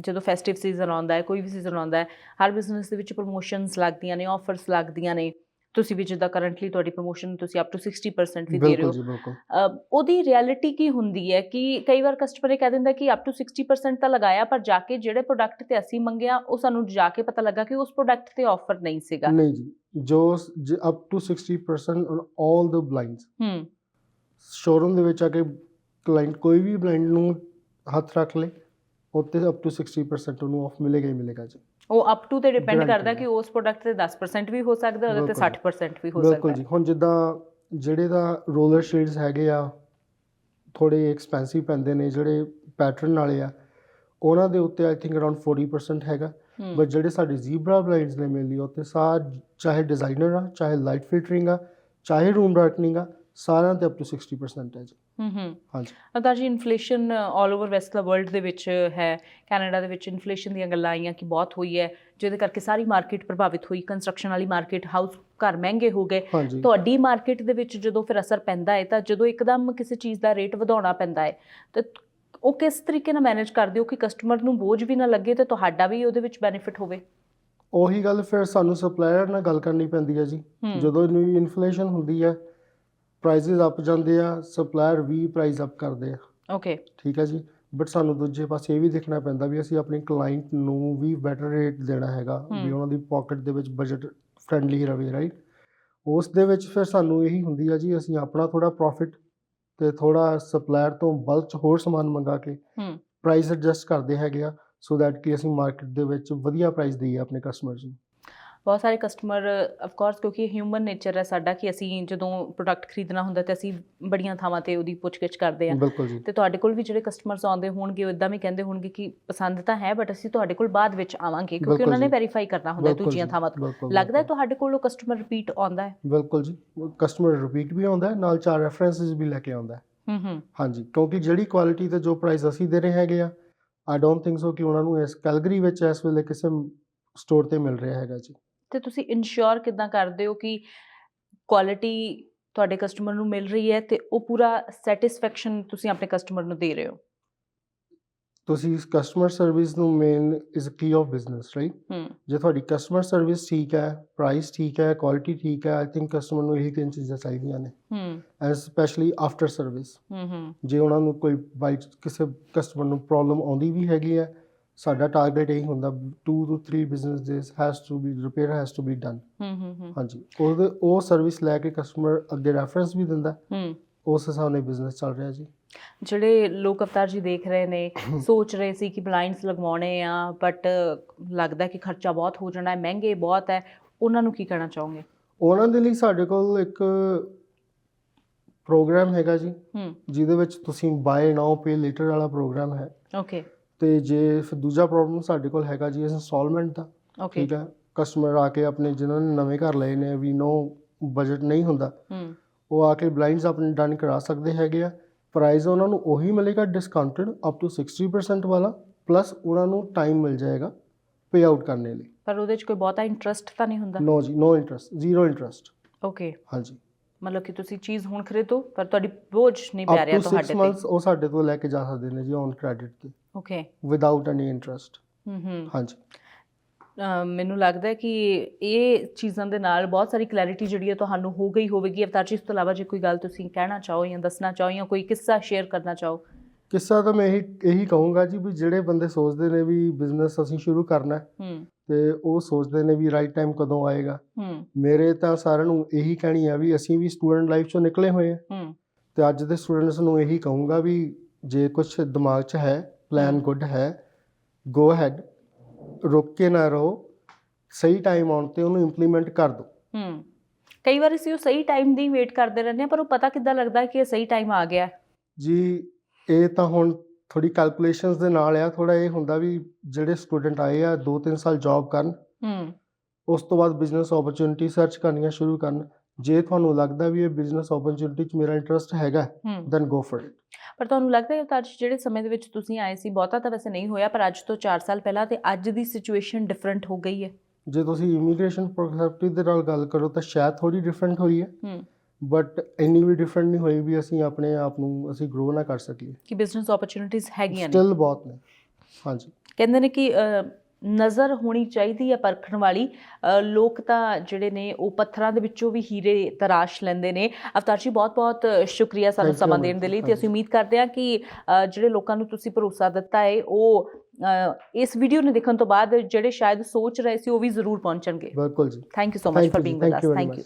ਜਦੋਂ ਫੈਸਟਿਵ ਸੀਜ਼ਨ ਆਉਂਦਾ ਹੈ ਕੋਈ ਵੀ ਸੀਜ਼ਨ ਆਉਂਦਾ ਹੈ ਹਰ ਬਿਜ਼ਨਸ ਦੇ ਵਿੱਚ ਪ੍ਰੋਮੋਸ਼ਨਸ ਲੱਗਦੀਆਂ ਨੇ ਆਫਰਸ ਲੱਗਦੀਆਂ ਨੇ। ਤੁਸੀਂ ਵੀ ਜਿੱਦਾਂ ਕਰੰਟਲੀ ਤੁਹਾਡੀ ਪ੍ਰੋਮੋਸ਼ਨ ਤੁਸੀਂ ਅਪ ਟੂ 60% ਵੀ ਦੇ ਰਹੇ ਹੋ। ਉਹਦੀ ਰਿਐਲਿਟੀ ਕੀ ਹੁੰਦੀ ਹੈ ਕਿ ਕਈ ਵਾਰ ਕਸਟਮਰ ਇਹ ਕਹਿ ਦਿੰਦਾ ਕਿ ਅਪ ਟੂ 60% ਤਾਂ ਲਗਾਇਆ ਪਰ ਜਾ ਕੇ ਜਿਹੜੇ ਪ੍ਰੋਡਕਟ ਤੇ ਅਸੀਂ ਮੰਗਿਆ ਉਹ ਸਾਨੂੰ ਜਾ ਕੇ ਪਤਾ ਲੱਗਾ ਕਿ ਉਸ ਪ੍ਰੋਡਕਟ ਤੇ ਆਫਰ ਨਹੀਂ ਸੀਗਾ। ਨਹੀਂ ਜੀ ਜੋ up to 60% on 올 the blinds ਹੂੰ। ਸ਼ੋਰੂਮ ਦੇ ਵਿੱਚ ਆ ਕੇ ਕਲਾਇੰਟ ਕੋਈ ਵੀ ਬਲਾਈਂਡ ਨੂੰ ਹੱਥ ਰੱਖ ਲੇ ਉੱਤੇ ਅਪ ਟੂ 60% ਉਹਨੂੰ ਆਫ ਮਿਲੇਗਾ ਹੀ ਮਿਲੇਗਾ ਜੀ। ਉਹ ਅਪ ਟੂ ਤੇ ਡਿਪੈਂਡ ਕਰਦਾ। ਕਿ ਉਸ ਪ੍ਰੋਡਕਟ ਤੇ 10% ਵੀ ਹੋ ਸਕਦਾ ਉਹਦੇ ਤੇ ਬਿਲਕੁਲ। 60% ਵੀ ਹੋ ਬਿਲਕੁਲ ਸਕਦਾ ਜੀ। ਹੁਣ ਜਿੱਦਾਂ ਜਿਹੜੇ ਦਾ ਰੋਲਰ ਸ਼ੇਡਸ ਹੈਗੇ ਆ ਥੋੜੇ ਐਕਸਪੈਂਸਿਵ ਪੈਂਦੇ ਨੇ ਜਿਹੜੇ ਪੈਟਰਨ ਵਾਲੇ ਆ ਉਹਨਾਂ ਦੇ ਉੱਤੇ ਆਈ ਥਿੰਕ ਅਰਾਊਂਡ 40% ਹੈਗਾ। ਬਟ ਜਿਹੜੇ ਸਾਡੇ ਜ਼ੀਬਰਾ ਬਲਾਈਂਡਸ ਨੇ ਮੇਨਲੀ ਉੱਤੇ ਸਾ ਚਾਹੇ ਡਿਜ਼ਾਈਨਰ ਆ ਚਾਹੇ ਲਾਈਟ ਫਿਲਟਰਿੰਗ ਆ ਚਾਹੇ ਰੂਮ ਡਾਰਕਨਿੰਗ ਆ ਸਾਰਿਆਂ ਤੇ ਅਪ ਟੂ 60% ਹੈ ਜੀ। ਹੂੰ ਹੂੰ ਹਾਂਜੀ। ਅਦਾ ਜੀ ਇਨਫਲੇਸ਼ਨ ਆਲ ਓਵਰ ਵੈਸਟ ਦਾ ਵਰਲਡ ਦੇ ਵਿੱਚ ਹੈ ਕੈਨੇਡਾ ਦੇ ਵਿੱਚ ਇਨਫਲੇਸ਼ਨ ਦੀਆਂ ਗੱਲਾਂ ਆਈਆਂ ਕਿ ਬਹੁਤ ਹੋਈ ਹੈ ਜਿਹਦੇ ਕਰਕੇ ਸਾਰੀ ਮਾਰਕੀਟ ਪ੍ਰਭਾਵਿਤ ਹੋਈ ਕੰਸਟਰਕਸ਼ਨ ਵਾਲੀ ਮਾਰਕੀਟ ਹਾਊਸ ਘਰ ਮਹਿੰਗੇ ਹੋ ਗਏ। ਤੁਹਾਡੀ ਮਾਰਕੀਟ ਦੇ ਵਿੱਚ ਜਦੋਂ ਫਿਰ ਅਸਰ ਪੈਂਦਾ ਹੈ ਤਾਂ ਜਦੋਂ ਇੱਕਦਮ ਕਿਸੇ ਚੀਜ਼ ਦਾ ਰੇਟ ਵਧਾਉਣਾ ਪੈਂਦਾ ਹੈ ਤੇ ਉਹ ਕਿਸ ਤਰੀਕੇ ਨਾਲ ਮੈਨੇਜ ਕਰਦੇ ਹੋ ਕਿ ਕਸਟਮਰ ਨੂੰ ਬੋਝ ਵੀ ਨਾ ਲੱਗੇ ਤੇ ਤੁਹਾਡਾ ਵੀ ਉਹਦੇ ਵਿੱਚ ਬੈਨੀਫਿਟ ਹੋਵੇ? ਉਹੀ ਗੱਲ ਫਿਰ ਸਾਨੂੰ ਸਪਲਾਇਰ ਨਾਲ ਗੱਲ ਕਰਨੀ ਪੈਂਦੀ ਹੈ ਜੀ। ਜਦੋਂ ਇਨੀ ਇਨਫਲੇਸ਼ਨ ਹੁੰਦੀ ਹੈ ਪ੍ਰਾਈਸਿਸ ਅਪ ਜਾਂਦੇ ਆ ਸਪਲਾਇਰ ਵੀ ਪ੍ਰਾਈਸ ਅਪ ਕਰਦੇ ਆ। ਓਕੇ ਠੀਕ ਹੈ ਜੀ? ਬਟ ਸਾਨੂੰ ਦੂਜੇ ਪਾਸੇ ਇਹ ਵੀ ਦੇਖਣਾ ਪੈਂਦਾ ਵੀ ਅਸੀਂ ਆਪਣੇ ਕਲਾਇੰਟ ਨੂੰ ਵੀ ਬੈਟਰ ਰੇਟ ਦੇਣਾ ਹੈਗਾ ਵੀ। ਉਹਨਾਂ ਦੀ ਪਾਕਟ ਦੇ ਵਿੱਚ ਬਜਟ ਫ੍ਰੈਂਡਲੀ ਰਵੇ ਰਾਈਟ ਉਸ ਦੇ ਵਿੱਚ ਫਿਰ ਸਾਨੂੰ ਇਹੀ ਹੁੰਦੀ ਆ ਜੀ ਅਸੀਂ ਆਪਣਾ ਥੋੜਾ ਪ੍ਰੋਫਿਟ ਤੇ ਥੋੜਾ ਸਪਲਾਇਰ ਤੋਂ ਬਲਕ 'ਚ ਹੋਰ ਸਮਾਨ ਮੰਗਾ ਕੇ। ਪ੍ਰਾਈਸ ਐਡਜਸਟ ਕਰਦੇ ਹੈਗੇ ਆ ਸੋ ਦੈਟ ਕਿ ਅਸੀਂ ਮਾਰਕੀਟ ਦੇ ਵਿੱਚ ਵਧੀਆ ਪ੍ਰਾਈਸ ਦਈਏ ਆਪਣੇ ਕਸਟਮਰਸ ਨੂੰ। ਬਹੁਤ ਸਾਰੇ ਕਸਟਮਰ ਆਫ ਕੋਰਸ ਕਿਉਂਕਿ ਹਿਊਮਨ ਨੇਚਰ ਹੈ ਸਾਡਾ ਕਿ ਅਸੀਂ ਜਦੋਂ ਪ੍ਰੋਡਕਟ ਖਰੀਦਣਾ ਹੁੰਦਾ ਤੇ ਅਸੀਂ ਬੜੀਆਂ ਥਾਵਾਂ ਤੇ ਉਹਦੀ ਪੁੱਛਗਿੱਛ ਕਰਦੇ ਆ ਤੇ ਤੁਹਾਡੇ ਕੋਲ ਵੀ ਜਿਹੜੇ ਕਸਟਮਰਸ ਆਉਂਦੇ ਹੋਣਗੇ ਉਹ ਇਦਾਂ ਵੀ ਕਹਿੰਦੇ ਹੋਣਗੇ ਕਿ ਪਸੰਦ ਤਾਂ ਹੈ ਬਟ ਅਸੀਂ ਤੁਹਾਡੇ ਕੋਲ ਬਾਅਦ ਵਿੱਚ ਆਵਾਂਗੇ ਕਿਉਂਕਿ ਉਹਨਾਂ ਨੇ। ਵੈਰੀਫਾਈ ਕਰਨਾ ਹੁੰਦਾ ਦੂਜੀਆਂ ਥਾਵਾਂ ਤੋਂ। ਲੱਗਦਾ ਹੈ। ਤੁਹਾਡੇ ਕੋਲ ਉਹ ਕਸਟਮਰ ਰਿਪੀਟ ਆਉਂਦਾ ਹੈ? ਬਿਲਕੁਲ ਜੀ। ਕਸਟਮਰ ਰਿਪੀਟ ਵੀ ਆਉਂਦਾ ਹੈ ਨਾਲ ਚਾਰ ਰੈਫਰੈਂਸਸ ਵੀ ਲੈ ਕੇ ਆਉਂਦਾ ਹੈ। ਹੂੰ ਹੂੰ। ਹਾਂਜੀ ਕਿਉਂਕਿ ਜਿਹੜੀ ਕੁਆਲਿਟੀ ਤੇ ਜੋ ਪ੍ਰਾਈਸ ਅਸੀਂ ਦੇ ਰਹੇ ਹੈਗੇ ਆ ਆਈ ਡੋਨਟ ਥਿੰਕ ਸੋ ਕਿ ਉਹਨਾਂ ਨੂੰ ਇਸ ਕੈਲਗਰੀ ਵਿੱਚ ਇਸ ਵੇਲੇ ਕਿਸੇ ਸਟੋਰ ਤੇ ਮਿਲ ਰਿਹਾ ਹੈਗਾ ਜੀ। ਤੇ ਤੁਸੀਂ ਇਨਸ਼ੋਰ ਕਿਦਾਂ ਕਰਦੇ ਹੋ ਕਿ ਕੁਆਲਿਟੀ ਤੁਹਾਡੇ ਕਸਟਮਰ ਨੂੰ ਮਿਲ ਰਹੀ ਹੈ ਤੇ ਉਹ ਪੂਰਾ ਸੈਟੀਸਫੈਕਸ਼ਨ ਤੁਸੀਂ ਆਪਣੇ ਕਸਟਮਰ ਨੂੰ ਦੇ ਰਹੇ ਹੋ? ਤੁਸੀਂ ਕਸਟਮਰ ਸਰਵਿਸ ਨੂੰ main is key of business right ਜੇ ਤੁਹਾਡੀ ਕਸਟਮਰ ਸਰਵਿਸ ਠੀਕ ਹੈ ਪ੍ਰਾਈਸ ਠੀਕ ਹੈ ਕੁਆਲਿਟੀ ਠੀਕ ਹੈ ਆਈ ਥਿੰਕ ਕਸਟਮਰ ਨੂੰ ਇਹੀ ਤਿੰਨ ਚੀਜ਼ਾਂ ਚਾਹੀਦੀਆਂ ਨੇ। ਐਂਡ ਸਪੈਸ਼ਲੀ ਆਫਟਰ ਸਰਵਿਸ ਜੇ ਉਹਨਾਂ ਨੂੰ ਕੋਈ ਬਾਈ ਕਿਸੇ ਕਸਟਮਰ ਨੂੰ ਪ੍ਰੋਬਲਮ ਆਉਂਦੀ ਵੀ ਹੈਗੀ ਹੈ ਸਾਡਾ ਟਾਰਗੇਟ ਇਹੀ ਹੁੰਦਾ 2 ਤੋਂ 3 business days has to be repair has to be done ਹੂੰ ਹੂੰ ਹੂੰ। ਹਾਂਜੀ ਉਹਦੇ ਉਹ ਸਰਵਿਸ ਲੈ ਕੇ ਕਸਟਮਰ ਅੱਗੇ ਰੈਫਰੈਂਸ ਵੀ ਦਿੰਦਾ। ਹੂੰ। ਉਸ ਹਿਸਾਬ ਨਾਲ ਬਿਜ਼ਨਸ ਚੱਲ ਰਿਹਾ ਜੀ। ਜਿਹੜੇ ਲੋਕ ਅਵਤਾਰ ਜੀ ਦੇਖ ਰਹੇ ਨੇ ਸੋਚ ਰਹੇ ਸੀ ਕਿ ਬਲਾਈਂਡਸ ਲਗਵਾਉਣੇ ਆ ਬਟ ਲੱਗਦਾ ਕਿ ਖਰਚਾ ਬਹੁਤ ਹੋ ਜਾਣਾ ਹੈ ਮਹਿੰਗੇ ਬਹੁਤ ਹੈ ਉਹਨਾਂ ਨੂੰ ਕੀ ਕਹਿਣਾ ਚਾਹੋਗੇ? ਉਹਨਾਂ ਦੇ ਲਈ ਸਾਡੇ ਕੋਲ ਇੱਕ ਪ੍ਰੋਗਰਾਮ ਹੈਗਾ ਜੀ। ਜਿਹਦੇ ਵਿੱਚ ਤੁਸੀਂ ਬਾਏ ਨਾਓ ਪੇ ਲੇਟਰ ਵਾਲਾ ਪ੍ਰੋਗਰਾਮ ਹੈ। ਓਕੇ ਤੇ ਜੇ ਫਿਰ ਦੂਜਾ ਪ੍ਰੋਬਲਮ ਸਾਡੇ ਕੋਲ ਹੈਗਾ ਜੀ ਇੰਸਟਾਲਮੈਂਟ ਦਾ ਓਕੇ ਠੀਕ ਹੈ? ਕਸਟਮਰ ਆ ਕੇ ਆਪਣੇ ਜਿਨ੍ਹਾਂ ਨੇ ਨਵੇਂ ਘਰ ਲਏ ਨੇ ਵੀ ਨੋ ਬਜਟ ਨਹੀਂ ਹੁੰਦਾ ਹੂੰ। ਉਹ ਆ ਕੇ ਬਲਾਈਂਡਸ ਆਪਣੇ ਡਨ ਕਰਾ ਸਕਦੇ ਹੈਗੇ ਆ। ਪ੍ਰਾਈਸ ਉਹਨਾਂ ਨੂੰ ਉਹੀ ਮਿਲੇਗਾ ਡਿਸਕਾਊਂਟਡ ਅਪ ਟੂ 60% ਵਾਲਾ ਪਲੱਸ ਉਹਨਾਂ ਨੂੰ ਟਾਈਮ ਮਿਲ ਜਾਏਗਾ ਪੇ ਆਊਟ ਕਰਨੇ ਲਈ। ਪਰ ਉਹਦੇ 'ਚ ਕੋਈ ਬਹੁਤਾ ਇੰਟਰਸਟ ਤਾਂ ਨਹੀਂ ਹੁੰਦਾ? ਨੋ ਜੀ no interest zero interest okay ਹਾਂਜੀ। ਮਤਲਬ ਕਿ ਤੁਸੀਂ ਚੀਜ਼ ਹੁਣ ਖਰੀਦੋ ਪਰ ਤੁਹਾਡੀ ਬੋਝ ਨਹੀਂ ਪੈ ਰਿਹਾ 6 ਤੁਹਾਡੇ ਤੇ। ਮੰਥਸ ਉਹ ਸਾਡੇ ਤੋਂ ਲੈ ਕੇ ਜਾ ਸਕਦੇ ਨੇ ਜੀ ਔਨ ਕ੍ਰੈਡਿਟ ਤੇ। ਓਕੇ ਵਿਦਆਊਟ ਐਨੀ ਇੰਟਰਸਟ ਹੂੰ ਹੂੰ। ਹਾਂਜੀ। ਮੈਨੂੰ ਲੱਗਦਾ ਹੈ ਕਿ ਇਹ ਚੀਜ਼ਾਂ ਦੇ ਨਾਲ ਬਹੁਤ ਸਾਰੀ ਕਲੈਰਿਟੀ ਜਿਹੜੀ ਹੈ ਤੁਹਾਨੂੰ ਹੋ ਗਈ ਹੋਵੇਗੀ। ਅਵਤਾਰ ਜੀ ਇਸ ਤੋਂ ਇਲਾਵਾ ਜੇ ਕੋਈ ਗੱਲ ਤੁਸੀਂ ਕਹਿਣਾ ਚਾਹੋ ਜਾਂ ਦੱਸਣਾ ਚਾਹੋ ਜਾਂ ਕੋਈ ਕਿੱਸਾ ਸ਼ੇਅਰ ਕਰਨਾ ਚਾਹੋ ਕਿੱਸਾ ਤਾਂ ਮੈਂ ਇਹੀ ਇਹੀ ਕਹੂੰਗਾ ਜੀ ਵੀ ਜਿਹੜੇ ਬੰਦੇ ਸੋਚਦੇ ਨੇ ਵੀ ਬਿਜ਼ਨਸ ਅਸੀਂ ਸ਼ੁਰੂ ਕਰਨਾ ਹੈ ਹੂੰ। ਤੇ ਉਹ ਸੋਚਦੇ ਨੇ ਵੀ ਰਾਈਟ ਟਾਈਮ ਕਦੋਂ ਆਏਗਾ। ਹੂੰ। ਮੇਰੇ ਤਾਂ ਸਾਰਿਆਂ ਨੂੰ ਇਹੀ ਕਹਿਣੀ ਆ ਵੀ ਅਸੀਂ ਵੀ ਸਟੂਡੈਂਟ ਲਾਈਫ ਚੋਂ ਨਿਕਲੇ ਹੋਏ ਆ ਹੂੰ। ਤੇ ਅੱਜ ਦੇ ਸਟੂਡੈਂਟਸ ਨੂੰ ਇਹੀ ਕਹੂੰਗਾ ਵੀ ਜੇ ਕੁਝ ਦਿਮਾਗ 'ਚ ਹੈ ਪਲਾਨ ਗੁੱਡ ਹੈ ਗੋ ਹੈਡ ਰੁਕ ਕੇ ਨਾ ਰਹੋ ਸਹੀ ਟਾਈਮ ਆਉਣ ਤੇ ਉਹਨੂੰ ਇੰਪਲੀਮੈਂਟ ਕਰ ਦਿਓ। ਹੂੰ। ਕਈ ਵਾਰ ਅਸੀਂ ਉਹ ਸਹੀ ਟਾਈਮ ਦੀ ਵੇਟ ਕਰਦੇ ਰਹਿੰਦੇ ਹਾਂ ਪਰ ਉਹ ਪਤਾ ਕਿੱਦਾਂ ਲੱਗਦਾ ਕਿ ਇਹ ਸਹੀ ਟਾਈਮ ਆ ਗਿਆ ਹੈ। ਜੀ ਇਹ ਤਾਂ ਹੁਣ ਥੋੜੀ ਕੈਲਕੂਲੇਸ਼ਨਸ ਦੇ ਨਾਲ ਆ ਥੋੜਾ ਇਹ ਹੁੰਦਾ ਵੀ ਜਿਹੜੇ ਸਟੂਡੈਂਟ ਆਏ ਆ 2-3 ਸਾਲ ਜੌਬ ਕਰਨ ਹੂੰ। ਉਸ ਤੋਂ ਬਾਅਦ ਬਿਜ਼ਨਸ ਓਪਰਚੁਨਿਟੀ ਸਰਚ ਕਰਨੀਆਂ ਸ਼ੁਰੂ ਕਰਨ। ਜੇ ਤੁਹਾਨੂੰ ਲੱਗਦਾ ਵੀ ਇਹ ਬਿਜ਼ਨਸ ਓਪਰਚੁਨਿਟੀ 'ਚ ਮੇਰਾ ਇੰਟਰਸਟ ਹੈਗਾ ਦੈਨ ਗੋ ਫॉर ਇਟ ਪਰ ਤੁਹਾਨੂੰ ਲੱਗਦਾ ਹੈ ਜੀ ਜਿਹੜੇ ਸਮੇਂ ਦੇ ਵਿੱਚ ਤੁਸੀਂ ਆਏ ਸੀ ਬਹੁਤਾ ਤਾਂ ਵੈਸੇ ਨਹੀਂ ਹੋਇਆ ਪਰ ਅੱਜ ਤੋਂ 4 ਸਾਲ ਪਹਿਲਾਂ ਤੇ ਅੱਜ ਦੀ ਸਿਚੁਏਸ਼ਨ ਡਿਫਰੈਂਟ ਹੋ ਗਈ ਹੈ। ਜੇ ਤੁਸੀਂ ਇਮੀਗ੍ਰੇਸ਼ਨ ਪਰਸਪੈਕਟਿਵ ਦੇ ਨਾਲ ਗੱਲ ਕਰੋ ਤਾਂ ਸ਼ਾਇਦ ਥੋੜੀ ਡਿਫਰੈਂਟ ਹੋਈ ਹੈ। ਹੂੰ। ਬਟ ਇੰਨੀ ਵੀ ਡਿਫਰੈਂਟ ਨਹੀਂ ਹੋਈ ਵੀ ਅਸੀਂ ਆਪਣੇ ਆਪ ਨੂੰ ਅਸੀਂ ਗਰੋ ਨਾ ਕਰ ਸਕੀਏ। ਕਿ ਬਿਜ਼ਨਸ ਓਪਰਚ्युनिटीज ਹੈਗੀਆਂ ਨੇ। ਸਟਿਲ ਬਹੁਤ ਨੇ। ਹਾਂਜੀ। ਕਹਿੰਦੇ ਨੇ ਕਿ ਨਜ਼ਰ ਹੋਣੀ ਚਾਹੀਦੀ ਹੈ ਪਰਖਣ ਵਾਲੀ। ਲੋਕ ਤਾਂ ਜਿਹੜੇ ਨੇ ਉਹ ਪੱਥਰਾਂ ਦੇ ਵਿੱਚੋਂ ਵੀ ਹੀਰੇ ਤਰਾਸ਼ ਲੈਂਦੇ ਨੇ। ਅਵਤਾਰ ਜੀ ਬਹੁਤ-ਬਹੁਤ ਸ਼ੁਕਰੀਆ ਸਾਨੂੰ ਸਮਾਂ ਦੇਣ ਦੇ ਲਈ। ਤੇ ਅਸੀਂ ਉਮੀਦ ਕਰਦੇ ਹਾਂ ਕਿ ਜਿਹੜੇ ਲੋਕਾਂ ਨੂੰ ਤੁਸੀਂ ਭਰੋਸਾ ਦਿੱਤਾ ਹੈ ਉਹ ਇਸ ਵੀਡੀਓ ਨੂੰ ਦੇਖਣ ਤੋਂ ਬਾਅਦ ਜਿਹੜੇ ਸ਼ਾਇਦ ਸੋਚ ਰਹੇ ਸੀ ਉਹ ਵੀ ਜ਼ਰੂਰ ਪਹੁੰਚਣਗੇ। ਬਿਲਕੁਲ ਜੀ। Thank you so much for being with us thank you